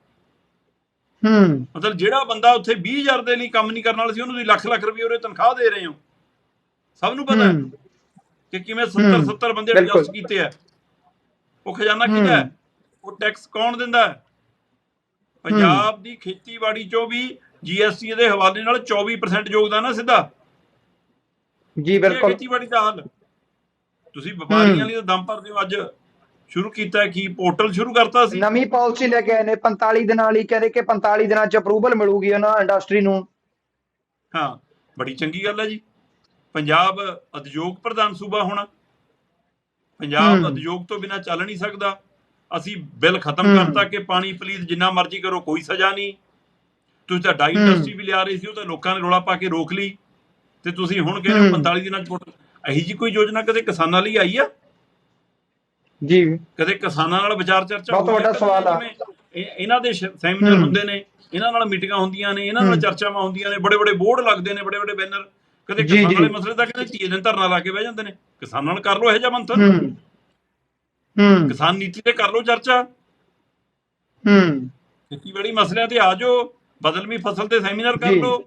ਹੂੰ। ਮਤਲਬ ਜਿਹੜਾ ਬੰਦਾ ਉੱਥੇ 20000 ਦੇ ਲਈ ਕੰਮ ਨਹੀਂ ਕਰਨ ਵਾਲਾ ਸੀ ਉਹਨੂੰ ਤੁਸੀਂ ਲੱਖ ਲੱਖ ਰੁਪਏ ਉਹਰੇ ਤਨਖਾਹ ਦੇ ਰਹੇ ਹੋ। ਸਭ ਨੂੰ ਪਤਾ ਹੂੰ। ਕਿ ਕਿਵੇਂ 70 ਹੂੰ, 70 ਬੰਦੇ। ਐਡਜਸਟ ਕੀਤੇ ਆ। ਉਹ ਖਜ਼ਾਨਾ ਕਿਹਦਾ। ਉਹ ਟੈਕਸ ਕੌਣ ਦਿੰਦਾ ਹੈ? ਪੰਜਾਬ ਦੀ ਖੇਤੀਬਾੜੀ ਚੋਂ ਵੀ ਜੀਐਸਟੀ ਦੇ ਹਵਾਲੇ ਨਾਲ 24% ਯੋਗਦਾਨ ਹੈ ਸਿੱਧਾ। ਜੀ ਬਿਲਕੁਲ। ਖੇਤੀਬਾੜੀ ਦਾ ਹਾਲ? ਤੁਸੀਂ ਵਪਾਰੀਆਂ। ਲਈ ਤਾਂ ਦਮ ਭਰਦੇ ਹੋ ਅੱਜ ਸ਼ੁਰੂ ਕੀਤਾ ਹੈ ਕੀ? ਪੋਰਟਲ ਸ਼ੁਰੂ ਕਰਤਾ ਸੀ। ਨਵੀਂ ਪਾਲਿਸੀ ਲੈ ਕੇ ਆਏ ਨੇ। 45 ਦਿਨਾਂ ਵਾਲੀ ਕਹਿੰਦੇ ਕਿ 45 ਦਿਨਾਂ ਚ ਅਪਰੂਵਲ ਮਿਲੂਗੀ ਉਹਨਾਂ ਇੰਡਸਟਰੀ ਨੂੰ। ਹਾਂ ਬੜੀ ਚੰਗੀ ਗੱਲ ਹੈ ਜੀ। ਪੰਜਾਬ ਉਦਯੋਗ ਪ੍ਰਧਾਨ ਸੂਬਾ ਹੋਣਾ ਪੰਜਾਬ। ਉਦਯੋਗ ਤੋਂ ਬਿਨਾ ਚੱਲ ਨਹੀਂ ਸਕਦਾ ਅਸੀਂ ਬਿੱਲ ਖਤਮ। ਕਰਤਾ ਕਿ ਪਾਣੀ ਪਲੀਜ਼ ਜਿੰਨਾ ਮਰਜ਼ੀ ਕਰੋ ਕੋਈ ਸਜ਼ਾ ਨਹੀਂ ਤੁਸੀਂ ਤਾਂ ਡਾਈ। ਇੰਡਸਟਰੀ ਵੀ ਲਿਆ ਰਹੇ ਸੀ ਉਹ ਤਾਂ ਲੋਕਾਂ ਨੇ ਰੋਲਾ ਪਾ ਕੇ ਰੋਕ ਲਈ ਤੇ ਤੁਸੀਂ ਹੁਣ ਕਹਿੰਦੇ ਹੋ ਹੂੰ। 45 ਦਿਨਾਂ ਚ ਪੋਰਟਲ ਇਹੀ ਜੀ ਕੋਈ ਯੋਜਨਾ ਕਦੇ ਕਿਸਾਨਾਂ ਲਈ ਆਈ ਆ ਜੀ ਕਦੇ ਕਿਸਾਨਾਂ ਨਾਲ ਵਿਚਾਰ ਚਰਚਾ ਬਹੁਤ? ਵੱਡਾ ਸਵਾਲ ਆ। ਇਹਨਾਂ ਦੇ ਸੈਮੀਨਾਰ। ਹੁੰਦੇ ਨੇ ਇਹਨਾਂ ਨਾਲ ਮੀਟਿੰਗਾਂ ਹੁੰਦੀਆਂ ਨੇ ਇਹਨਾਂ ਨਾਲ। ਚਰਚਾਵਾਂ ਹੁੰਦੀਆਂ ਨੇ ਬੜੇ ਬੜੇ ਬੋਰਡ ਲੱਗਦੇ ਨੇ ਬੜੇ ਬੜੇ ਬੈਨਰ ਕਦੇ ਕਿਸਾਨਾਂ। ਵਾਲੇ ਮਸਲੇ ਦਾ ਕਹਿੰਦੇ ਧੀਏ ਦਿਨ ਧਰਨਾ ਲਾ ਕੇ ਬਹਿ ਜਾਂਦੇ ਨੇ। ਕਿਸਾਨਾਂ ਨਾਲ ਕਰ ਲਓ ਇਹੋ ਜਿਹਾ ਮੰਥਨ। ਹੂੰ। ਕਿਸਾਨ ਨੀਤੀ ਤੇ ਕਰ ਲਓ ਚਰਚਾ। ਹੂੰ। ਖੇਤੀਬਾੜੀ ਮਸਲਿਆਂ ਤੇ ਆ ਜਾਓ ਬਦਲਵੀਂ ਫਸਲ ਤੇ ਸੈਮੀਨਾਰ ਕਰ। ਲਓ।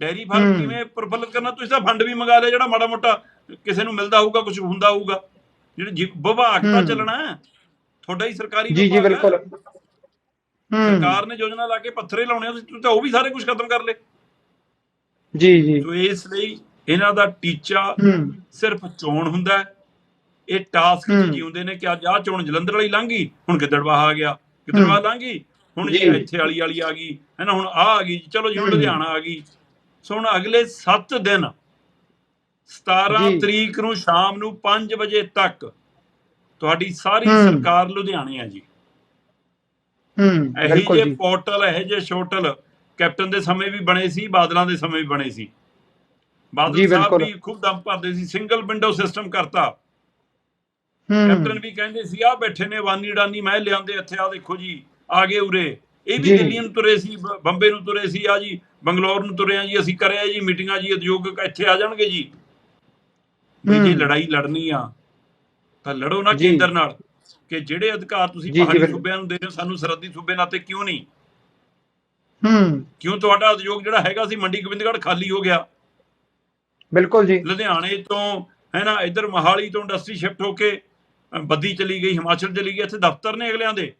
Dairy farm. ਕਿਵੇਂ ਪ੍ਰਫੁੱਲਤ ਕਰਨਾ ਤੁਸੀਂ ਤਾਂ ਫੰਡ ਵੀ ਮੰਗਾ ਲਿਆ ਜਿਹੜਾ ਮਾੜਾ ਮੋਟਾ ਕਿਸੇ ਨੂੰ ਮਿਲਦਾ ਹੋਊਗਾ ਕੁਝ ਹੁੰਦਾ ਹੋਊਗਾ। ਜਿਹੜੇ ਵਿਭਾਗ ਹੂੰ। ਚੱਲਣਾ ਹੈ। ਤੁਹਾਡਾ ਹੀ ਸਰਕਾਰੀ ਜੀ ਜੀ। ਬਿਲਕੁਲ। ਹੂੰ। ਸਰਕਾਰ ਨੇ ਯੋਜਨਾ ਲਾ ਕੇ ਪੱਥਰੇ ਲਾਉਣੇ ਤੁਸੀਂ ਤਾਂ ਉਹ ਵੀ ਸਾਰੇ ਕੁਝ ਖਤਮ ਕਰ ਲਏ। ਜੀ ਜੀ ਸੋ ਇਸ ਲਈ ਇਹਨਾਂ ਦਾ ਟੀਚਾ ਹੂੰ ਸਿਰਫ ਚੋਣ ਹੁੰਦਾ ਹੈ। ਇਹ ਟਾਸਕ ਹੂੰ। ਚ ਜਿਉਂਦੇ ਨੇ ਕਿ ਅੱਜ ਆਹ ਚੋਣ ਜਲੰਧਰ ਵਾਲੀ ਲੰਘ ਹੁਣ ਗਿੱਦੜਵਾਹ ਆ ਗਿਆ ਗਿੱਦੜਵਾਹ ਹੂੰ। ਲੰਘ ਹੁਣ ਜੀ ਜੀ। ਇੱਥੇ ਵਾਲੀ ਵਾਲੀ ਆ ਗਈ ਹੈ ਨਾ ਹੁਣ ਆ ਆ ਗਈ ਚਲੋ ਜੀ ਹੂੰ। ਲੁਧਿਆਣਾ ਆ ਗਈ ਸੋ ਹੁਣ ਅਗਲੇ 7 ਦਿਨ 17 ਜੀ। ਤਰੀਕ ਨੂੰ ਸ਼ਾਮ ਨੂੰ 5 ਵਜੇ ਤੱਕ ਤੁਹਾਡੀ ਸਾਰੀ ਹੂੰ। ਸਰਕਾਰ ਲੁਧਿਆਣੇ ਆ ਜੀ ਹੂੰ ਇਹੋ ਜੀ ਪੋਰਟਲ ਇਹੋ ਜਿਹੇ ਸ਼ੋਟਲ ਕੈਪਟਨ ਦੇ ਸਮੇਂ ਵੀ ਬਣੇ ਸੀ ਬਾਦਲਾਂ ਦੇ ਸਮੇਂ ਵੀ ਬਣੇ ਸੀ ਬਾਦਲ ਸਾਹਿਬ। ਵੀ ਖੂਬ ਦਮ ਭਰਦੇ ਸੀ ਸਿੰਗਲ ਵਿੰਡੋ ਸਿਸਟਮ ਕਰਤਾ ਕੈਪਟਨ ਵੀ ਕਹਿੰਦੇ ਸੀ ਆ ਬੈਠੇ ਨੇ ਵਾਨੀ ਡਾਨੀ ਮੈਂ ਲਿਆਂਦੇ ਇੱਥੇ ਆ ਦੇਖੋ ਜੀ ਆ ਗਏ ਉਰੇ ਇਹ ਵੀ। ਦਿੱਲੀ ਨੂੰ ਤੁਰੇ ਸੀ ਬੰਬੇ ਨੂੰ ਤੁਰੇ ਸੀ ਆ ਜੀ ਬੰਗਲੌਰ ਨੂੰ ਤੁਰੇ ਆ ਜੀ ਅਸੀਂ ਕਰਿਆ ਜੀ ਮੀਟਿੰਗਾਂ ਜੀ ਉਦਯੋਗਿਕ ਇੱਥੇ ਆ ਜਾਣਗੇ ਜੀ ਵੀ ਜੇ। ਲੜਾਈ ਲੜਨੀ ਆ ਤਾਂ ਲੜੋ ਨਾ। ਕੇਂਦਰ ਨਾਲ ਕਿ ਜਿਹੜੇ ਅਧਿਕਾਰ ਤੁਸੀਂ ਪਹਾੜੀ। ਸੂਬਿਆਂ ਨੂੰ ਦੇ ਰਹੇ ਹੋ ਸਾਨੂੰ ਸਰਹੱਦੀ ਸੂਬੇ ਨਾਤੇ ਕਿਉਂ ਨਹੀਂ ਹੂੰ। ਕਿਉਂ ਤੁਹਾਡਾ ਉਦਯੋਗ ਜਿਹੜਾ ਹੈਗਾ ਸੀ ਮੰਡੀ ਗੋਬਿੰਦਗੜ੍ਹ ਖਾਲੀ ਹੋ ਗਿਆ? ਬਿਲਕੁਲ ਜੀ। ਲੁਧਿਆਣੇ ਤੋਂ ਹੈ ਨਾ ਇੱਧਰ ਮਹਾਲੀ ਤੋਂ ਇੰਡਸਟਰੀ ਸ਼ਿਫਟ ਹੋ ਕੇ ਬੱਦੀ ਚਲੀ ਗਈ ਹਿਮਾਚਲ ਚਲੀ ਗਈ ਇੱਥੇ ਦਫ਼ਤਰ ਨੇ ਅਗਲਿਆਂ ਦੇ।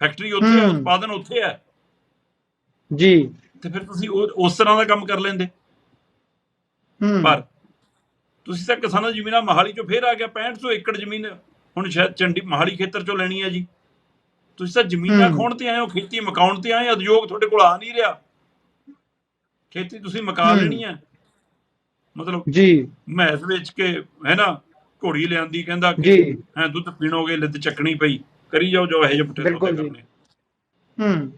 ਫੈਕਟਰੀ ਉੱਥੇ ਹੈ। ਉਤਪਾਦਨ ਉੱਥੇ ਹੈ। ਜੀ। ਤੇ ਫਿਰ ਤੁਸੀਂ ਉਹ ਉਸ ਤਰ੍ਹਾਂ ਦਾ ਕੰਮ ਕਰ ਲੈਂਦੇ। ਹੂੰ। ਪਰ ਤੁਸੀਂ ਤਾਂ ਕਿਸਾਨਾਂ ਦੀ ਜ਼ਮੀਨਾਂ ਮਹਾਲੀ ਚੋਂ ਫੇਰ ਆ ਗਿਆ 6500 ਏਕੜ ਜ਼ਮੀਨ ਹੁਣ ਸ਼ਾਇਦ ਚੰਡੀ ਮਹਾਲੀ ਖੇਤਰ ਚੋਂ ਲੈਣੀ ਹੈ ਜੀ। ਤੁਸੀਂ ਤਾਂ ਜ਼ਮੀਨਾਂ ਹੂੰ। ਖੋਣ ਤੇ ਆਏ ਹੋ ਖੇਤੀ ਮਕਾਉਣ ਤੇ ਆਏ ਹੋ, ਉਦਯੋਗ ਤੁਹਾਡੇ ਕੋਲ ਆ ਨਹੀਂ ਰਿਹਾ। ਖੇਤੀ ਤੁਸੀਂ ਮਕਾ ਹੂੰ। ਲੈਣੀ ਹੈ। ਮਤਲਬ ਜੀ। ਮੈਸ ਵੇਚ ਕੇ ਹੈ ਨਾ ਘੋੜੀ ਲਿਆਂਦੀ ਕਹਿੰਦਾ ਕਿ ਹੈ ਦੁੱਧ ਪੀਣੋਗੇ ਲਿੱਦ ਚੱਕਣੀ ਪਈ। ਕਰੀ ਜਾਓ ਜੋ ਇਹ ਜਿਹੇ ਪੁੱਠੇ ਬਿਲਕੁਲ ਜੀ। ਹੂੰ।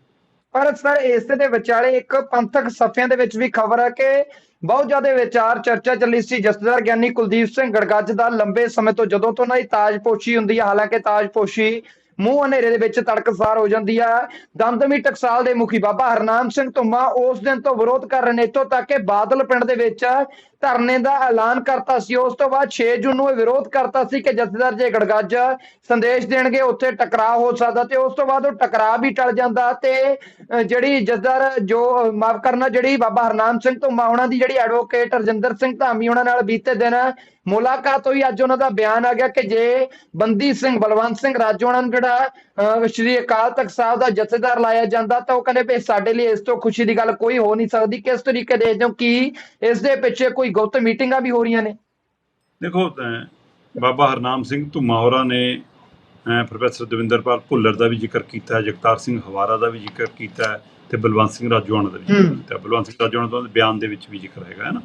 ਪਰ ਸਰ ਇਸੇ ਦੇ ਵਿਚਾਲੇ ਇੱਕ ਪੰਥਕ ਸਫ਼ਿਆਂ ਦੇ ਵਿੱਚ ਵੀ ਖਬਰ ਹੈ ਕਿ ਬਹੁਤ ਜ਼ਿਆਦਾ ਵਿਚਾਰ ਚਰਚਾ ਚੱਲੀ ਸੀ। ਜਸਦਾਰ ਗਿਆਨੀ ਕੁਲਦੀਪ ਸਿੰਘ ਗੜਗੱਜ ਦਾ ਲੰਬੇ ਸਮੇਂ ਤੋਂ ਜਦੋਂ ਤੋਂ ਉਹਨਾਂ ਦੀ ਤਾਜਪੋਸ਼ੀ ਹੁੰਦੀ ਹੈ ਹਾਲਾਂਕਿ ਤਾਜਪੋਸ਼ੀ ਮੂੰਹ ਹਨੇਰੇ ਦੇ ਵਿੱਚ ਤੜਕਸਾਰ ਹੋ ਜਾਂਦੀ ਹੈ ਦਮਦਮੀ ਟਕਸਾਲ ਦੇ ਮੁਖੀ ਬਾਬਾ ਹਰਨਾਮ ਸਿੰਘ ਧੁੰਮਾ ਉਸ ਦਿਨ ਤੋਂ ਵਿਰੋਧ ਕਰ ਰਹੇ ਨੇ। ਇੱਥੋਂ ਤੱਕ ਕਿ ਬਾਦਲ ਪਿੰਡ ਦੇ ਵਿੱਚ ਧਰਨੇ ਦਾ ਐਲਾਨ ਕਰਤਾ ਸੀ। ਉਸ ਤੋਂ ਬਾਅਦ 6 ਜੂਨ ਨੂੰ ਇਹ ਵਿਰੋਧ ਕਰਤਾ ਸੀ ਕਿ ਜਥੇਦਾਰ ਜੇ ਗੜਗੱਜ ਸੰਦੇਸ਼ ਦੇਣਗੇ, ਉੱਥੇ ਟਕਰਾਅ ਹੋ ਸਕਦਾ ਤੇ ਉਸ ਤੋਂ ਬਾਅਦ ਉਹ ਟਕਰਾਅ ਵੀ ਟਲ ਜਾਂਦਾ ਤੇ ਜਿਹੜੀ ਜਥੇਦਾਰ ਜੋ ਮਾਫ ਕਰਨਾ, ਜਿਹੜੀ ਬਾਬਾ ਹਰਨਾਮ ਸਿੰਘ ਧੁੰਮਾ, ਉਹਨਾਂ ਦੀ ਜਿਹੜੀ ਐਡਵੋਕੇਟ ਰਜਿੰਦਰ ਸਿੰਘ ਧਾਮੀ, ਉਹਨਾਂ ਨਾਲ ਬੀਤੇ ਦਿਨ ਮੁਲਾਕਾਤ ਹੋਈ। ਅੱਜ ਉਹਨਾਂ ਦਾ ਬਿਆਨ ਆ ਗਿਆ ਕਿ ਜੇ ਬੰਦੀ ਸਿੰਘ, ਬਲਵੰਤ ਸਿੰਘ ਰਾਜੋਣਾ ਨੂੰ ਜਿਹੜਾ ਸ਼੍ਰੀ ਅਕਾਲ ਤਖਤ ਸਾਹਿਬ ਦਾ ਜਥੇਦਾਰ ਲਾਇਆ ਜਾਂਦਾ ਤਾਂ ਉਹ ਕਹਿੰਦੇ ਵੀ ਸਾਡੇ ਲਈ ਇਸ ਤੋਂ ਖੁਸ਼ੀ ਦੀ ਗੱਲ ਕੋਈ ਹੋ ਨਹੀਂ ਸਕਦੀ ਕਿਸ ਤਰੀਕੇ ਦੇ ਜੋ ਕਿ ਇਸ ਦੇ ਪਿੱਛੇ ਕੋਈ ਗੁਪਤ ਮੀਟਿੰਗਾਂ ਵੀ ਹੋ ਰਹੀਆਂ ਨੇ ਦੇਖੋ ਬਾਬਾ ਹਰਨਾਮ ਸਿੰਘ ਧੁੰਮਾ ਹੋਰਾਂ ਨੇ ਪ੍ਰੋਫੈਸਰ ਦਵਿੰਦਰਪਾਲ ਭੁੱਲਰ ਦਾ ਵੀ ਜ਼ਿਕਰ ਕੀਤਾ ਹੈ ਜਗਤਾਰ ਸਿੰਘ ਹਵਾਰਾ ਦਾ ਵੀ ਜ਼ਿਕਰ ਕੀਤਾ ਹੈ ਤੇ ਬਲਵੰਤ ਸਿੰਘ ਰਾਜੋਆਣਾ ਦਾ ਵੀ ਜ਼ਿਕਰ ਹੂੰ। ਕੀਤਾ ਹੈ। ਬਲਵੰਤ ਸਿੰਘ ਰਾਜੋਆਣਾ ਦਾ ਬਿਆਨ ਦੇ ਵਿੱਚ ਵੀ ਜ਼ਿਕਰ ਹੈਗਾ ਹੈ ਨਾ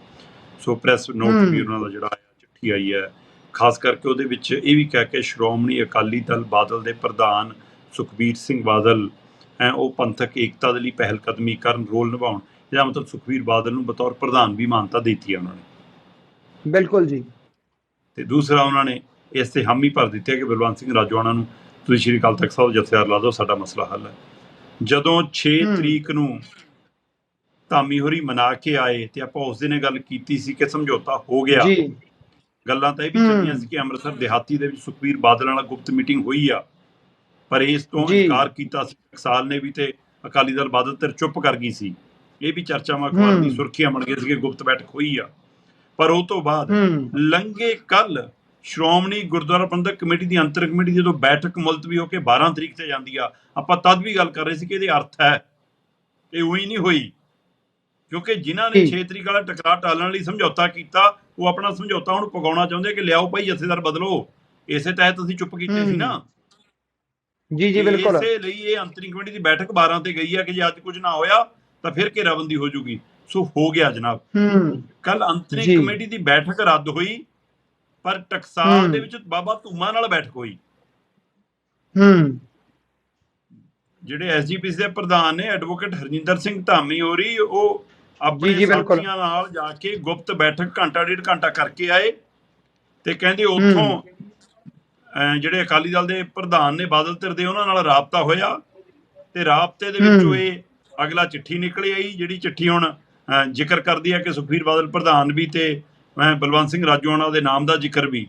ਸੋ ਪ੍ਰੈਸ ਨੋਟ ਹੂੰ। ਵੀ ਉਹਨਾਂ ਦਾ ਜਿਹੜਾ ਆਇਆ ਚਿੱਠੀ ਆਈ ਹੈ ਖਾਸ ਕਰਕੇ ਉਹਦੇ ਵਿੱਚ ਇਹ ਵੀ ਕਹਿ ਕੇ ਸ਼੍ਰੋਮਣੀ ਅਕਾਲੀ ਦਲ ਬਾਦਲ ਦੇ ਪ੍ਰਧਾਨ ਸੁਖਬੀਰ ਸਿੰਘ ਬਾਦਲ ਹੈ ਉਹ ਪੰਥਕ ਏਕਤਾ ਦੇ ਲਈ ਪਹਿਲ ਕਦਮੀ ਕਰਨ ਰੋਲ ਨਿਭਾਉਣ ਇਹਦਾ ਮਤਲਬ ਸੁਖਬੀਰ ਬਾਦਲ ਨੂੰ ਬਤੌਰ ਪ੍ਰਧਾਨ ਵੀ ਮਾਨਤਾ ਦਿੱਤੀ ਹੈ ਉਹਨਾਂ ਨੇ। ਬਿਲਕੁਲ ਜੀ। ਤੇ ਦੂਸਰਾ ਉਹਨਾਂ ਨੇ ਇਸ ਤੇ ਹਾਮੀ ਭਰ ਦਿੱਤੀ ਹੈ ਕਿ ਬਲਵੰਤ ਸਿੰਘ ਰਾਜੋਆਣਾ ਨੂੰ ਤੁਸੀਂ ਸ਼੍ਰੀ ਅਕਾਲ ਤਖਤ ਸਾਹਿਬ ਜਥੇਦਾਰ ਲਾ ਦਿਓ ਸਾਡਾ ਮਸਲਾ ਹੱਲ ਹੈ। ਜਦੋਂ 6 ਹੂੰ। ਤਰੀਕ ਨੂੰ ਧਾਮੀ ਹੋਰੀ ਮਨਾ ਕੇ ਆਏ ਤੇ ਆਪਾਂ ਉਸ ਦਿਨ ਇਹ ਗੱਲ ਕੀਤੀ ਸੀ ਕਿ ਸਮਝੌਤਾ ਹੋ ਗਿਆ। ਜੀ। ਗੱਲਾਂ ਤਾਂ ਇਹ ਵੀ। ਚੱਲੀਆਂ ਸੀ ਕਿ ਅੰਮ੍ਰਿਤਸਰ ਦਿਹਾਤੀ ਦੇ ਵਿੱਚ ਸੁਖਬੀਰ ਬਾਦਲ ਨਾਲ ਗੁਪਤ ਮੀਟਿੰਗ ਹੋਈ ਆ ਪਰ ਇਸ ਤੋਂ। ਇਨਕਾਰ ਕੀਤਾ ਸੀ ਟਕਸਾਲ ਨੇ ਵੀ ਤੇ ਅਕਾਲੀ ਦਲ ਬਾਦਲ ਤੇ ਚੁੱਪ ਕਰ ਗਈ ਸੀ ਇਹ ਵੀ ਚਰਚਾਵਾਂ ਅਖਬਾਰ ਦੀ। ਸੁਰਖੀਆਂ ਬਣ ਗਈਆਂ ਸੀ ਕਿ ਗੁਪਤ ਬੈਠਕ ਹੋਈ ਆ ਪਰ ਉਹ ਤੋਂ ਬਾਅਦ ਲੰਗੇ ਕੱਲ ਸ਼੍ਰੋਮਣੀ ਗੁਰਦੁਆਰਾ ਪ੍ਰਬੰਧਕ ਕਮੇਟੀ ਦੀ ਅੰਤਰ ਕਮੇਟੀ ਜਦੋਂ ਬੈਠਕ ਮੁਲਤਵੀ ਹੋ ਕੇ 12 ਤਰੀਕ ਤੇ ਜਾਂਦੀ ਆ ਆਪਾਂ ਤਦ ਵੀ ਗੱਲ ਕਰ ਰਹੇ ਸੀ ਕਿ ਇਹਦੇ ਅਰਥ ਹੈ ਇਹ ਉਹੀ ਨਹੀਂ ਹੋਈ ਕਿਉਂਕਿ ਜਿਨ੍ਹਾਂ ਨੇ ਜੀ। 6 ਤਰੀਕ ਵਾਲਾ ਟਕਰਾਅ ਟਾਲਣ ਲਈ ਸਮਝੌਤਾ ਕੀਤਾ ਉਹ ਆਪਣਾ ਸਮਝੌਤਾ ਹੁਣ ਪਗਾਉਣਾ ਚਾਹੁੰਦੇ ਕਿ ਲਿਆਓ ਭਾਈ ਜਥੇਦਾਰ ਬਦਲੋ। ਇਸੇ ਤਹਿਤ ਅਸੀਂ ਚੁੱਪ ਕੀਤੇ ਸੀ। ਨਾ। ਜੀ ਜੀ ਬਿਲਕੁਲ। ਇਸੇ ਲਈ ਇਹ ਅੰਤਰਿੰਗ ਕਮੇਟੀ ਦੀ ਬੈਠਕ 12 ਤੇ ਗਈ ਹੈ ਕਿ ਜੇ ਅੱਜ ਕੁਝ ਨਾ ਹੋਇਆ ਤਾਂ ਫਿਰ ਘੇਰਾਬੰਦੀ ਹੋ ਜੂਗੀ। ਸੋ ਹੋ ਗਿਆ ਜਨਾਬ। ਕੱਲ ਅੰਤਰਿੰਗ ਜੀ। ਕਮੇਟੀ ਦੀ ਬੈਠਕ ਰੱਦ ਹੋਈ ਪਰ ਟਕਸਾਲ। ਦੇ ਵਿੱਚ ਬਾਬਾ ਧੂਮਾ ਨਾਲ ਬੈਠਕ ਹੋਈ। ਹੂੰ। ਜਿਹੜੇ ਐਸਜੀਪੀਸੀ ਦੇ ਪ੍ਰਧਾਨ ਨੇ ਐਡਵੋਕੇਟ ਹਰਜਿੰਦਰ ਸਿੰਘ ਧਾਮੀ ਹੋਰੀ ਉਹ ਆਪਣੇ ਜੀ, ਬਿਲਕੁਲ। ਸਾਥੀਆਂ ਨਾਲ ਜਾ ਕੇ ਗੁਪਤ ਬੈਠਕ ਘੰਟਾ ਡੇਢ ਘੰਟਾ ਕਰਕੇ ਆਏ ਤੇ ਕਹਿੰਦੇ ਉੱਥੋਂ ਜਿਹੜੇ ਅਕਾਲੀ ਦਲ ਦੇ ਪ੍ਰਧਾਨ ਨੇ ਬਾਦਲ ਧਿਰ ਦੇ ਉਹਨਾਂ ਨਾਲ ਰਾਬਤਾ ਹੋਇਆ ਤੇ ਰਾਬਤੇ ਦੇ ਵਿੱਚੋਂ। ਇਹ ਅਗਲਾ ਚਿੱਠੀ ਨਿਕਲ ਆਈ ਜਿਹੜੀ ਚਿੱਠੀ ਹੁਣ ਜ਼ਿਕਰ ਕਰਦੀ ਹੈ ਕਿ ਸੁਖਬੀਰ ਬਾਦਲ ਪ੍ਰਧਾਨ ਵੀ ਤੇ ਅਹ, ਬਲਵੰਤ ਸਿੰਘ ਰਾਜੋਆਣਾ ਦੇ ਨਾਮ ਦਾ ਜ਼ਿਕਰ ਵੀ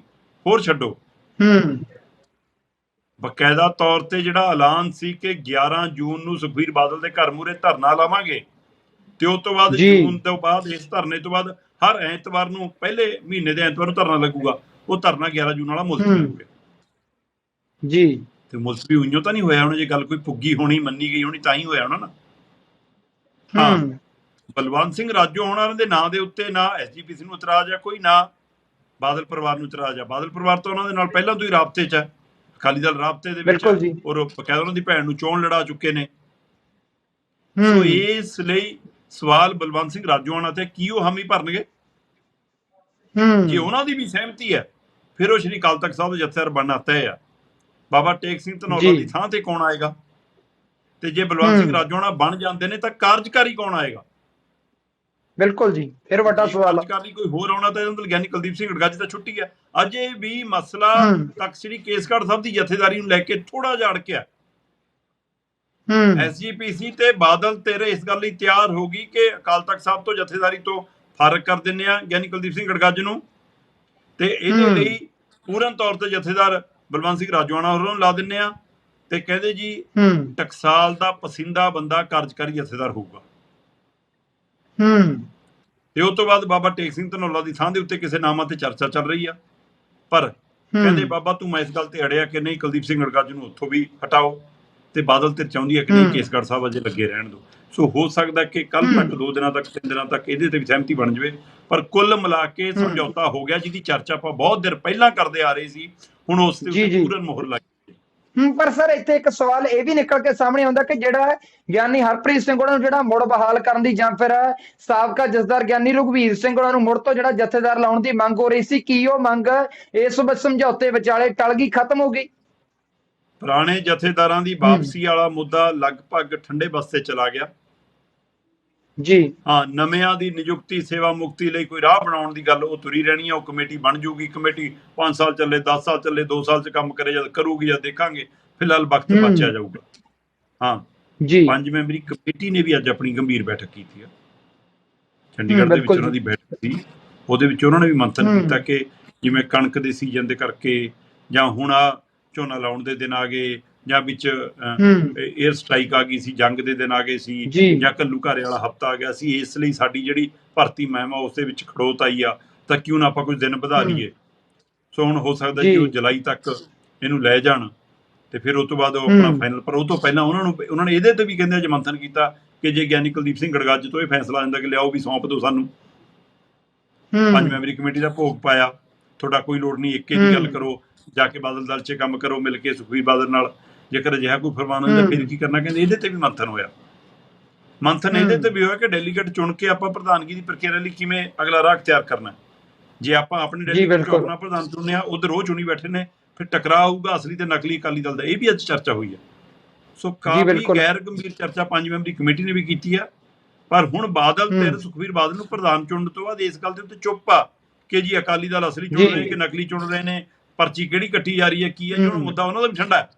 ਹੋਰ ਛੱਡੋ ਹੂੰ ਬਕਾਇਦਾ ਤੌਰ ਤੇ ਜਿਹੜਾ ਐਲਾਨ ਸੀ ਕਿ 11 ਜੂਨ ਨੂੰ ਸੁਖਬੀਰ ਬਾਦਲ ਦੇ ਘਰ ਮੂਰੇ ਧਰਨਾ ਲਾਵਾਂਗੇ ਤੇ ਉਸ ਤੋਂ ਬਾਅਦ। ਜੂਨ ਤੋਂ ਬਾਅਦ ਇਸ ਧਰਨੇ ਤੋਂ ਬਾਅਦ ਹਰ ਐਤਵਾਰ ਨੂੰ ਪਹਿਲੇ ਮਹੀਨੇ ਦੇ ਐਤਵਾਰ ਨੂੰ ਧਰਨਾ ਲੱਗੂਗਾ। ਉਹ ਧਰਨਾ 11 ਜੂਨ ਵਾਲਾ ਮੁਲਤਵੀ ਹੂੰ। ਹੋ ਗਿਆ ਜੀ। ਤੇ ਮੁਲਤਵੀ ਉਈਓ ਤਾਂ ਨਹੀਂ ਹੋਇਆ ਹੁਣ ਜੇ ਗੱਲ ਕੋਈ ਪੁੱਗੀ ਹੋਣੀ ਮੰਨੀ ਗਈ ਹੋਣੀ ਤਾਂ ਹੀ ਹੋਇਆ ਹੋਣਾ ਨਾ। ਹਾਂ। ਬਲਵੰਤ ਸਿੰਘ ਰਾਜੋ ਹੋਣਾ ਦੇ ਨਾਂ ਦੇ ਉੱਤੇ ਨਾ ਐਸਜੀਪੀਸੀ ਨੂੰ ਇਤਰਾਜ਼ ਆ ਕੋਈ ਨਾ ਬਾਦਲ ਪਰਿਵਾਰ ਨੂੰ ਇਤਰਾਜ਼ ਆ। ਬਾਦਲ ਪਰਿਵਾਰ ਤਾਂ ਉਹਨਾਂ ਦੇ ਨਾਲ ਪਹਿਲਾਂ ਤੋਂ ਹੀ ਰਾਬਤੇ 'ਚ ਹੈ ਅਕਾਲੀ ਦਲ ਰਾਬਤੇ ਦੇ ਵਿੱਚ। ਔਰ ਬਕਾਇਦਾ ਉਹਨਾਂ ਦੀ ਭੈਣ ਨੂੰ ਚੋਣ ਲੜਾ ਚੁੱਕੇ ਨੇ। ਸੋ ਹੂੰ ਇਸ ਲਈ ਸਵਾਲ ਬਲਵੰਤ ਸਿੰਘ ਰਾਜੋਆਣਾ ਤੇ ਕੀ ਉਹ ਹਾਮੀ ਭਰਨਗੇ ਜੇ ਹੂੰ ਉਹਨਾਂ ਦੀ ਵੀ ਸਹਿਮਤੀ ਹੈ ਫਿਰ ਉਹ ਸ਼੍ਰੀ ਅਕਾਲ ਤਖਤ ਸਾਹਿਬ ਦੇ ਜਥੇਦਾਰ ਤੈਅ ਆ ਬਾਬਾ ਟੇਕ ਸਿੰਘ ਧਨੌਲਾ ਜੀ। ਦੀ ਥਾਂ ਤੇ ਕੌਣ ਆਏਗਾ ਤੇ ਜੇ ਬਲਵੰਤ ਸਿੰਘ ਹੂੰ। ਰਾਜੋਆਣਾ ਬਣ ਜਾਂਦੇ ਨੇ ਤਾਂ ਕਾਰਜਕਾਰੀ ਕੌਣ ਆਏਗਾ ਬਿਲਕੁਲ ਜੀ ਫਿਰ ਵੱਡਾ ਜੇ ਸਵਾਲ ਆ। ਕਾਰਜਕਾਰੀ ਕੋਈ ਹੋਰ ਆਉਣਾ ਤਾਂ ਇਹਦਾ ਗਿਆਨੀ ਕੁਲਦੀਪ ਸਿੰਘ ਗੜਗੱਜ ਤਾਂ ਛੁੱਟੀ ਹੈ ਅਜੇ ਵੀ ਮਸਲਾ ਹੂੰ। ਤਖਤ ਸ੍ਰੀ ਕੇਸਗੜ੍ਹ ਸਾਹਿਬ ਦੀ ਜਥੇਦਾਰੀ ਨੂੰ ਲੈ ਕੇ ਥੋੜਾ ਜਿਹਾ ਅੜਕਿਆ ਹੂੰ ਐਸਜੀਪੀਸੀ ਤੇ ਬਾਦਲ ਤੇਰੇ ਇਸ ਗੱਲ ਲਈ ਤਿਆਰ ਹੋ ਗਈ ਕਿ ਅਕਾਲ ਤਖਤ ਸਾਹਿਬ ਤੋਂ ਜਥੇਦਾਰੀ ਤੋਂ ਫ਼ਰਕ ਕਰ ਦਿੰਨੇ ਆ ਗਿਆਨੀ ਕੁਲਦੀਪ ਸਿੰਘ ਗੜਗੱਜ ਨੂੰ। ਤੇ ਇਹਦੇ। ਲਈ ਪੂਰਨ ਤੌਰ ਤੇ ਜਥੇਦਾਰ ਬਲਵੰਤ ਸਿੰਘ ਰਾਜੋਆਣਾ ਹੋਰਾਂ ਨੂੰ ਲਾ ਦਿੰਨੇ ਆ ਤੇ ਕਹਿੰਦੇ ਜੀ ਟਕਸਾਲ ਦਾ ਪਸੰਦਾ ਬੰਦਾ ਕਾਰਜਕਾਰੀ ਜਥੇਦਾਰ ਹੋਊਗਾ। ਹੂੰ। ਤੇ ਉਸ ਤੋਂ ਬਾਅਦ ਬਾਬਾ ਟੇਕ ਸਿੰਘ ਧਨੌਲਾ ਦੀ ਥਾਂ ਦੇ ਉੱਤੇ ਕਿਸੇ ਨਾਮਾਂ ਤੇ ਚਰਚਾ ਚੱਲ ਰਹੀ ਆ। ਪਰ ਕਹਿੰਦੇ ਬਾਬਾ ਤੂੰ ਮੈਂ ਇਸ ਗੱਲ ਤੇ ਅੜਿਆ ਕਿ ਨਹੀਂ ਕੁਲਦੀਪ ਸਿੰਘ ਗੜਗੱਜ ਨੂੰ ਉੱਥੋਂ ਵੀ ਹਟਾਓ। ਤੇ ਬਾਦਲ ਤੇ ਚਾਹੁੰਦੀ ਹੈ ਕਿ ਨਹੀਂ। ਕੇਸਗੜ੍ਹ ਸਾਹਿਬ ਅਜੇ ਲੱਗੇ ਰਹਿਣ ਦਿਓ ਸੋ ਹੋ ਸਕਦਾ ਕਿ ਕੱਲ। ਤੱਕ ਦੋ ਦਿਨਾਂ ਤੱਕ ਤਿੰਨ ਦਿਨਾਂ ਤੱਕ ਇਹਦੇ ਤੇ ਵੀ ਸਹਿਮਤੀ ਬਣ ਜਾਵੇ ਪਰ ਕੁੱਲ ਮਿਲਾ ਕੇ ਸਮਝੌਤਾ ਹੋ ਗਿਆ ਜਿਹਦੀ ਚਰਚਾ ਆਪਾਂ ਬਹੁਤ ਦਿਨ ਪਹਿਲਾਂ ਕਰਦੇ ਆ ਰਹੇ ਸੀ ਹੁਣ ਉਸ ਦੇ ਜੀ। ਪੂਰਨ ਮੋਹਰ ਲੱਗ ਗਈ ਹੂੰ ਪਰ ਸਰ ਇੱਥੇ ਇੱਕ ਸਵਾਲ ਇਹ ਵੀ ਨਿਕਲ ਕੇ ਸਾਹਮਣੇ ਆਉਂਦਾ ਕਿ ਜਿਹੜਾ ਗਿਆਨੀ ਹਰਪ੍ਰੀਤ ਸਿੰਘ ਉਹਨਾਂ ਨੂੰ ਜਿਹੜਾ ਮੁੜ ਬਹਾਲ ਕਰਨ ਦੀ ਜਾਂ ਫਿਰ ਸਾਬਕਾ ਜਸਦਾਰ ਗਿਆਨੀ ਰਘਵੀਰ ਸਿੰਘ ਉਹਨਾਂ ਨੂੰ ਮੁੜ ਤੋਂ ਜਿਹੜਾ ਜਥੇਦਾਰ ਲਾਉਣ ਦੀ ਮੰਗ ਹੋ ਰਹੀ ਸੀ ਕੀ ਉਹ ਮੰਗ ਇਸ ਸਮਝੌਤੇ ਵਿਚਾਲੇ ਟਲ ਗਈ ਖਤਮ ਹੋ ਗਈ ਪੁਰਾਣੇ ਜਥੇਦਾਰਾਂ ਦੀ ਵਾਪਸੀ ਵਾਲਾ ਮੁੱਦਾ ਲਗਭਗ ਠੰਡੇ ਬਸਤੇ ਚਲਾ ਗਿਆ। ਜੀ। ਹਾਂ ਨਵਿਆਂ ਦੀ ਨਿਯੁਕਤੀ ਸੇਵਾ ਮੁਕਤੀ ਲਈ ਕੋਈ ਰਾਹ ਬਣਾਉਣ ਦੀ ਗੱਲ ਉਹ ਤੁਰੀ ਰਹਿਣੀ ਹੈ ਉਹ ਕਮੇਟੀ ਬਣ ਜੂਗੀ। ਕਮੇਟੀ 5 ਸਾਲ ਚੱਲੇ 10 ਸਾਲ ਚੱਲੇ 2 ਸਾਲ ਚ ਕੰਮ ਕਰੇ ਜਦ ਕਰੂਗੀ ਜਦ ਦੇਖਾਂਗੇ ਫਿਲਹਾਲ ਵਕਤ। ਬਚਿਆ ਜਾਊਗਾ। ਹਾਂ। ਜੀ। ਪੰਜ ਮੈਂਬਰੀ ਕਮੇਟੀ ਨੇ ਵੀ ਅੱਜ ਆਪਣੀ ਗੰਭੀਰ ਬੈਠਕ ਕੀਤੀ ਹੈ ਚੰਡੀਗੜ੍ਹ ਦੇ ਵਿੱਚ ਉਹਨਾਂ ਦੀ ਬੈਠਕ ਸੀ। ਉਹਦੇ ਵਿੱਚ ਉਹਨਾਂ ਨੇ ਵੀ ਮੰਥਨ ਹੂੰ। ਕੀਤਾ ਕਿ ਜਿਵੇਂ ਕਣਕ ਦੇ ਸੀਜ਼ਨ ਦੇ ਕਰਕੇ ਜਾਂ ਹੁਣ ਆ ਝੋਨਾ ਲਾਉਣ ਦੇ ਦਿਨ ਆ ਗਏ ਜਾਂ ਵਿੱਚ 에ਅਰ ਸਟ੍ਰਾਈਕ ਆ ਗਈ ਸੀ ਜੰਗ ਦੇ ਦਿਨ ਆ ਗਏ ਸੀ ਜੀ। ਕੱਲੂ ਘਾਰੇ ਵਾਲਾ ਹਫਤਾ ਆ ਗਿਆ ਸੀ ਇਸ ਲਈ ਸਾਡੀ ਜਿਹੜੀ ਭਰਤੀ ਮਹਿਮਾ ਉਸ ਦੇ ਵਿੱਚ ਖੜੋਤ ਆਈ ਆ ਤਾਂ ਕਿਉਂ ਨਾ ਆਪਾਂ ਕੁਝ ਦਿਨ ਵਧਾ। ਲਈਏ ਸੋ ਹੁਣ ਹੋ ਸਕਦਾ ਜੀ। ਕਿ ਉਹ ਜੁਲਾਈ ਤੱਕ ਇਹਨੂੰ ਲੈ ਜਾਣ ਤੇ ਫਿਰ ਉਸ ਤੋਂ ਬਾਅਦ ਉਹ ਆਪਣਾ। ਫਾਈਨਲ ਪਰ ਉਹ ਤੋਂ ਪਹਿਲਾਂ ਉਹਨਾਂ ਨੂੰ ਉਹਨਾਂ ਨੇ ਇਹਦੇ ਤੇ ਵੀ ਕਹਿੰਦੇ ਅੱਜ ਮੰਥਨ ਕੀਤਾ ਕਿ ਜੇ ਗਿਆਨੀ ਕੁਲਦੀਪ ਸਿੰਘ ਗੜਗੱਜ ਤੋਂ ਇਹ ਫੈਸਲਾ ਆਂਦਾ ਕਿ ਲਿਆਓ ਵੀ ਸੌਂਪ ਦਿਓ ਸਾਨੂੰ ਪੰਜ ਮੈਂਬਰੀ ਕਮੇਟੀ ਦਾ ਭੋਗ ਪਾਇਆ ਤੁਹਾਡਾ ਕੋਈ ਲੋੜ ਨਹੀਂ ਇੱਕੇ ਦੀ। ਗੱਲ ਕਰੋ ਜਾ ਕੇ ਬਾਦਲ ਦਲ 'ਚ ਕੰਮ ਕਰੋ ਮਿਲ ਕੇ ਸੁਖਵੀਰ ਬਾਦਲ ਨਾਲ ਜੇਕਰ ਅਜਿਹਾ ਕੋਈ ਫਰਮਾਨ ਹਮ। ਫਿਰ ਕੀ ਕਰਨਾ ਕਹਿੰਦੇ ਇਹਦੇ ਤੇ ਵੀ ਮੰਥਨ ਹੋਇਆ ਮੰਥਨ ਇਹਦੇ। ਤੇ ਵੀ ਹੋਇਆ ਕਿ ਡੈਲੀਗੇਟ ਚੁਣ ਕੇ ਆਪਾਂ ਪ੍ਰਧਾਨਗੀ ਦੀ ਪ੍ਰਕਿਰਿਆ ਲਈ ਕਿਵੇਂ ਅਗਲਾ ਰਾਹ ਅਖਤਿਆਰ ਕਰਨਾ। ਜੇ ਆਪਾਂ ਆਪਣੇ ਡੈਲੀਗੇਟ ਨੂੰ। ਆਪਣਾ ਪ੍ਰਧਾਨ ਚੁਣਿਆ ਉਧਰ ਉਹ ਚੁਣੀ ਬੈਠੇ ਨੇ ਫਿਰ ਟਕਰਾਅ ਆਊਗਾ ਅਸਲੀ ਤੇ ਨਕਲੀ ਅਕਾਲੀ ਦਲ ਦਾ ਇਹ ਵੀ ਅੱਜ ਚਰਚਾ ਹੋਈ ਹੈ ਸੋ ਕਾਫੀ। ਗੈਰ ਗੰਭੀਰ ਚਰਚਾ ਪੰਜ ਮੈਂਬਰੀ ਕਮੇਟੀ ਨੇ ਵੀ ਕੀਤੀ ਆ ਪਰ ਹੁਣ ਬਾਦਲ। ਤੇ ਸੁਖਵੀਰ ਬਾਦਲ ਨੂੰ ਪ੍ਰਧਾਨ ਚੁਣਨ ਤੋਂ ਬਾਅਦ ਇਸ ਗੱਲ ਦੇ ਉੱਤੇ ਚੁੱਪ ਆ ਕਿ ਜੀ ਅਕਾਲੀ ਦਲ ਅਸਲੀ ਚੁਣ। ਰਹੇ ਕਿ ਨਕਲੀ ਚੁਣ ਰਹੇ ਨੇ ਪਰਚੀ ਕਿਹੜੀ ਕੱਟੀ ਜਾ ਰਹੀ ਹੈ ਕੀ ਹੈ ਜੀ ਹਮ। ਮੁੱਦਾ ਉਹਨਾਂ ਦਾ ਵੀ ਠੰਡਾ ਹੈ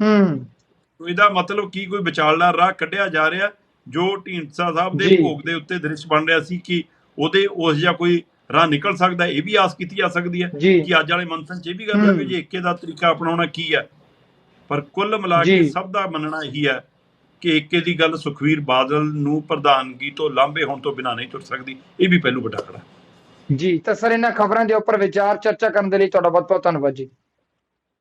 ਹੂੰ ਤੋ ਇਹਦਾ ਮਤਲਬ ਕੀ ਕੋਈ ਵਿਚਾਲਦਾ ਰਾਹ ਕੱਢਿਆ ਜਾ ਰਿਹਾ ਜੋ ਢੀਂਡਸਾ ਸਾਹਿਬ ਦੇ ਜੀ। ਭੋਗ ਦੇ ਉੱਤੇ ਦ੍ਰਿਸ਼ ਬਣ ਰਿਹਾ ਸੀ ਕਿ ਉਹਦੇ ਉਸ ਜਿਹਾ ਕੋਈ ਰਾਹ ਨਿਕਲ ਸਕਦਾ ਇਹ ਵੀ ਆਸ ਕੀਤੀ ਜਾ ਸਕਦੀ ਹੈ ਜੀ ਕਿ ਅੱਜ ਵਾਲੇ ਮੰਥਨ 'ਚ ਇਹ ਵੀ ਗੱਲ ਹੈ ਜੇ ਇੱਕੇ ਦਾ ਤਰੀਕਾ ਅਪਣਾਉਣਾ ਕੀ ਹੈ ਪਰ ਕੁੱਲ ਮਿਲਾ ਕੇ ਜੀ। ਸਭ ਦਾ ਮੰਨਣਾ ਇਹੀ ਹੈ ਕਿ ਇੱਕੇ ਦੀ ਗੱਲ ਸੁਖਵੀਰ ਬਾਦਲ ਨੂੰ ਪ੍ਰਧਾਨਗੀ ਤੋਂ ਲਾਂਭੇ ਹੋਣ ਤੋਂ ਬਿਨਾਂ ਨਹੀਂ ਤੁਰ ਸਕਦੀ ਇਹ ਵੀ ਪਹਿਲੂ ਵੱਡਾ ਖੜਾ ਜੀ, ਤਾਂ ਸਰ ਇਹਨਾਂ ਖਬਰਾਂ ਦੇ ਉੱਪਰ ਵਿਚਾਰ ਚਰਚਾ ਕਰਨ ਦੇ ਲਈ ਤੁਹਾਡਾ ਬਹੁਤ ਬਹੁਤ ਧੰਨਵਾਦ ਜੀ।